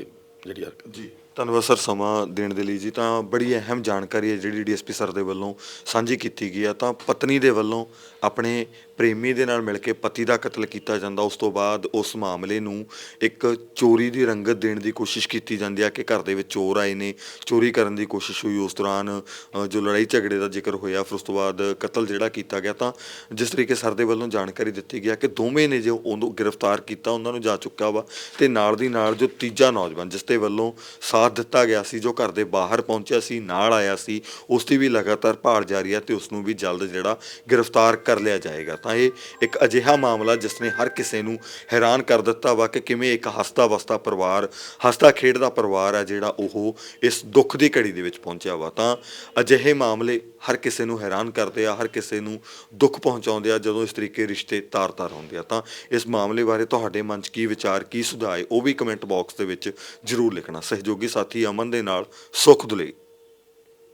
ਜਿਹੜੀ ਹਰਕਤ। ਜੀ। ਧੰਨਵਾਦ ਸਰ ਸਮਾਂ ਦੇਣ ਦੇ ਲਈ ਜੀ। ਤਾਂ ਬੜੀ ਅਹਿਮ ਜਾਣਕਾਰੀ ਹੈ ਜਿਹੜੀ ਡੀਐਸਪੀ ਸਰ ਦੇ ਵੱਲੋਂ ਸਾਂਝੀ ਕੀਤੀ ਗਈ ਆ। ਤਾਂ ਪਤਨੀ ਦੇ ਵੱਲੋਂ ਆਪਣੇ ਪ੍ਰੇਮੀ ਦੇ ਨਾਲ ਮਿਲ ਕੇ ਪਤੀ ਦਾ ਕਤਲ ਕੀਤਾ ਜਾਂਦਾ ਉਸ ਤੋਂ ਬਾਅਦ ਉਸ ਮਾਮਲੇ ਨੂੰ ਇੱਕ ਚੋਰੀ ਦੀ ਰੰਗਤ ਦੇਣ ਦੀ ਕੋਸ਼ਿਸ਼ ਕੀਤੀ ਜਾਂਦੀ ਹੈ ਕਿ ਘਰ ਦੇ ਵਿੱਚ ਚੋਰ ਆਏ ਨੇ। ਚੋਰੀ ਕਰਨ ਦੀ ਕੋਸ਼ਿਸ਼ ਹੋਈ ਉਸ ਦੌਰਾਨ ਅ, ਜੋ ਲੜਾਈ ਝਗੜੇ ਦਾ ਜ਼ਿਕਰ ਹੋਇਆ ਫਿਰ ਉਸ ਤੋਂ ਬਾਅਦ ਕਤਲ ਜਿਹੜਾ ਕੀਤਾ ਗਿਆ ਤਾਂ ਜਿਸ ਤਰੀਕੇ ਸਰ ਦੇ ਵੱਲੋਂ ਜਾਣਕਾਰੀ ਦਿੱਤੀ ਗਿਆ ਕਿ ਦੋਵੇਂ ਨੇ ਜੋ ਉਹਨੂੰ ਗ੍ਰਿਫਤਾਰ ਕੀਤਾ ਉਹਨਾਂ ਨੂੰ ਜਾ ਚੁੱਕਾ ਵਾ ਤੇ ਨਾਲ ਦੀ ਨਾਲ ਜੋ ਤੀਜਾ ਨੌਜਵਾਨ ਜਿਸ ਦੇ ਵੱਲੋਂ ਸਾਥ ਦਿੱਤਾ ਗਿਆ ਸੀ ਜੋ ਘਰ ਦੇ ਬਾਹਰ ਪਹੁੰਚਿਆ ਸੀ ਨਾਲ ਆਇਆ ਸੀ ਉਸ ਦੀ ਵੀ ਲਗਾਤਾਰ ਭਾਲ ਜਾਰੀ ਹੈ ਤੇ ਉਸ ਨੂੰ ਵੀ ਜਲਦ ਜਿਹੜਾ ਗ੍ਰਿਫਤਾਰ ਕਰ ਲਿਆ ਜਾਏਗਾ। ਤਾਂ ਇਹ ਇੱਕ ਅਜਿਹਾ ਮਾਮਲਾ ਜਿਸ ਨੇ ਹਰ ਕਿਸੇ ਨੂੰ ਹੈਰਾਨ ਕਰ ਦਿੱਤਾ ਵਾ ਕਿ ਕਿਵੇਂ ਇੱਕ ਹੱਸਦਾ ਵਸਦਾ ਪਰਿਵਾਰ ਹੱਸਦਾ ਖੇਡਦਾ ਪਰਿਵਾਰ ਆ ਜਿਹੜਾ ਉਹ ਇਸ ਦੁੱਖ ਦੀ ਘੜੀ ਦੇ ਵਿੱਚ ਪਹੁੰਚਿਆ ਵਾ। ਤਾਂ ਅਜਿਹੇ ਮਾਮਲੇ ਹਰ ਕਿਸੇ ਨੂੰ ਹੈਰਾਨ ਕਰਦੇ ਆ, ਹਰ ਕਿਸੇ ਨੂੰ ਦੁੱਖ ਪਹੁੰਚਾਉਂਦੇ ਆ ਜਦੋਂ ਇਸ ਤਰੀਕੇ ਰਿਸ਼ਤੇ ਤਾਰ-ਤਾਰ ਹੁੰਦੇ ਆ। ਤਾਂ ਇਸ ਮਾਮਲੇ ਬਾਰੇ ਤੁਹਾਡੇ ਮਨ 'ਚ ਕੀ ਵਿਚਾਰ, ਕੀ ਸੁਝਾਅ ਹੈ? ਉਹ ਵੀ ਕਮੈਂਟ ਬਾਕਸ ਦੇ ਵਿੱਚ ਜਰੂਰ ਲਿਖਣਾ। ਸਹਿਯੋਗੀ ਸਾਥੀ ਅਮਨ ਦੇ ਨਾਲ ਸੁਖ ਦੁਲੇ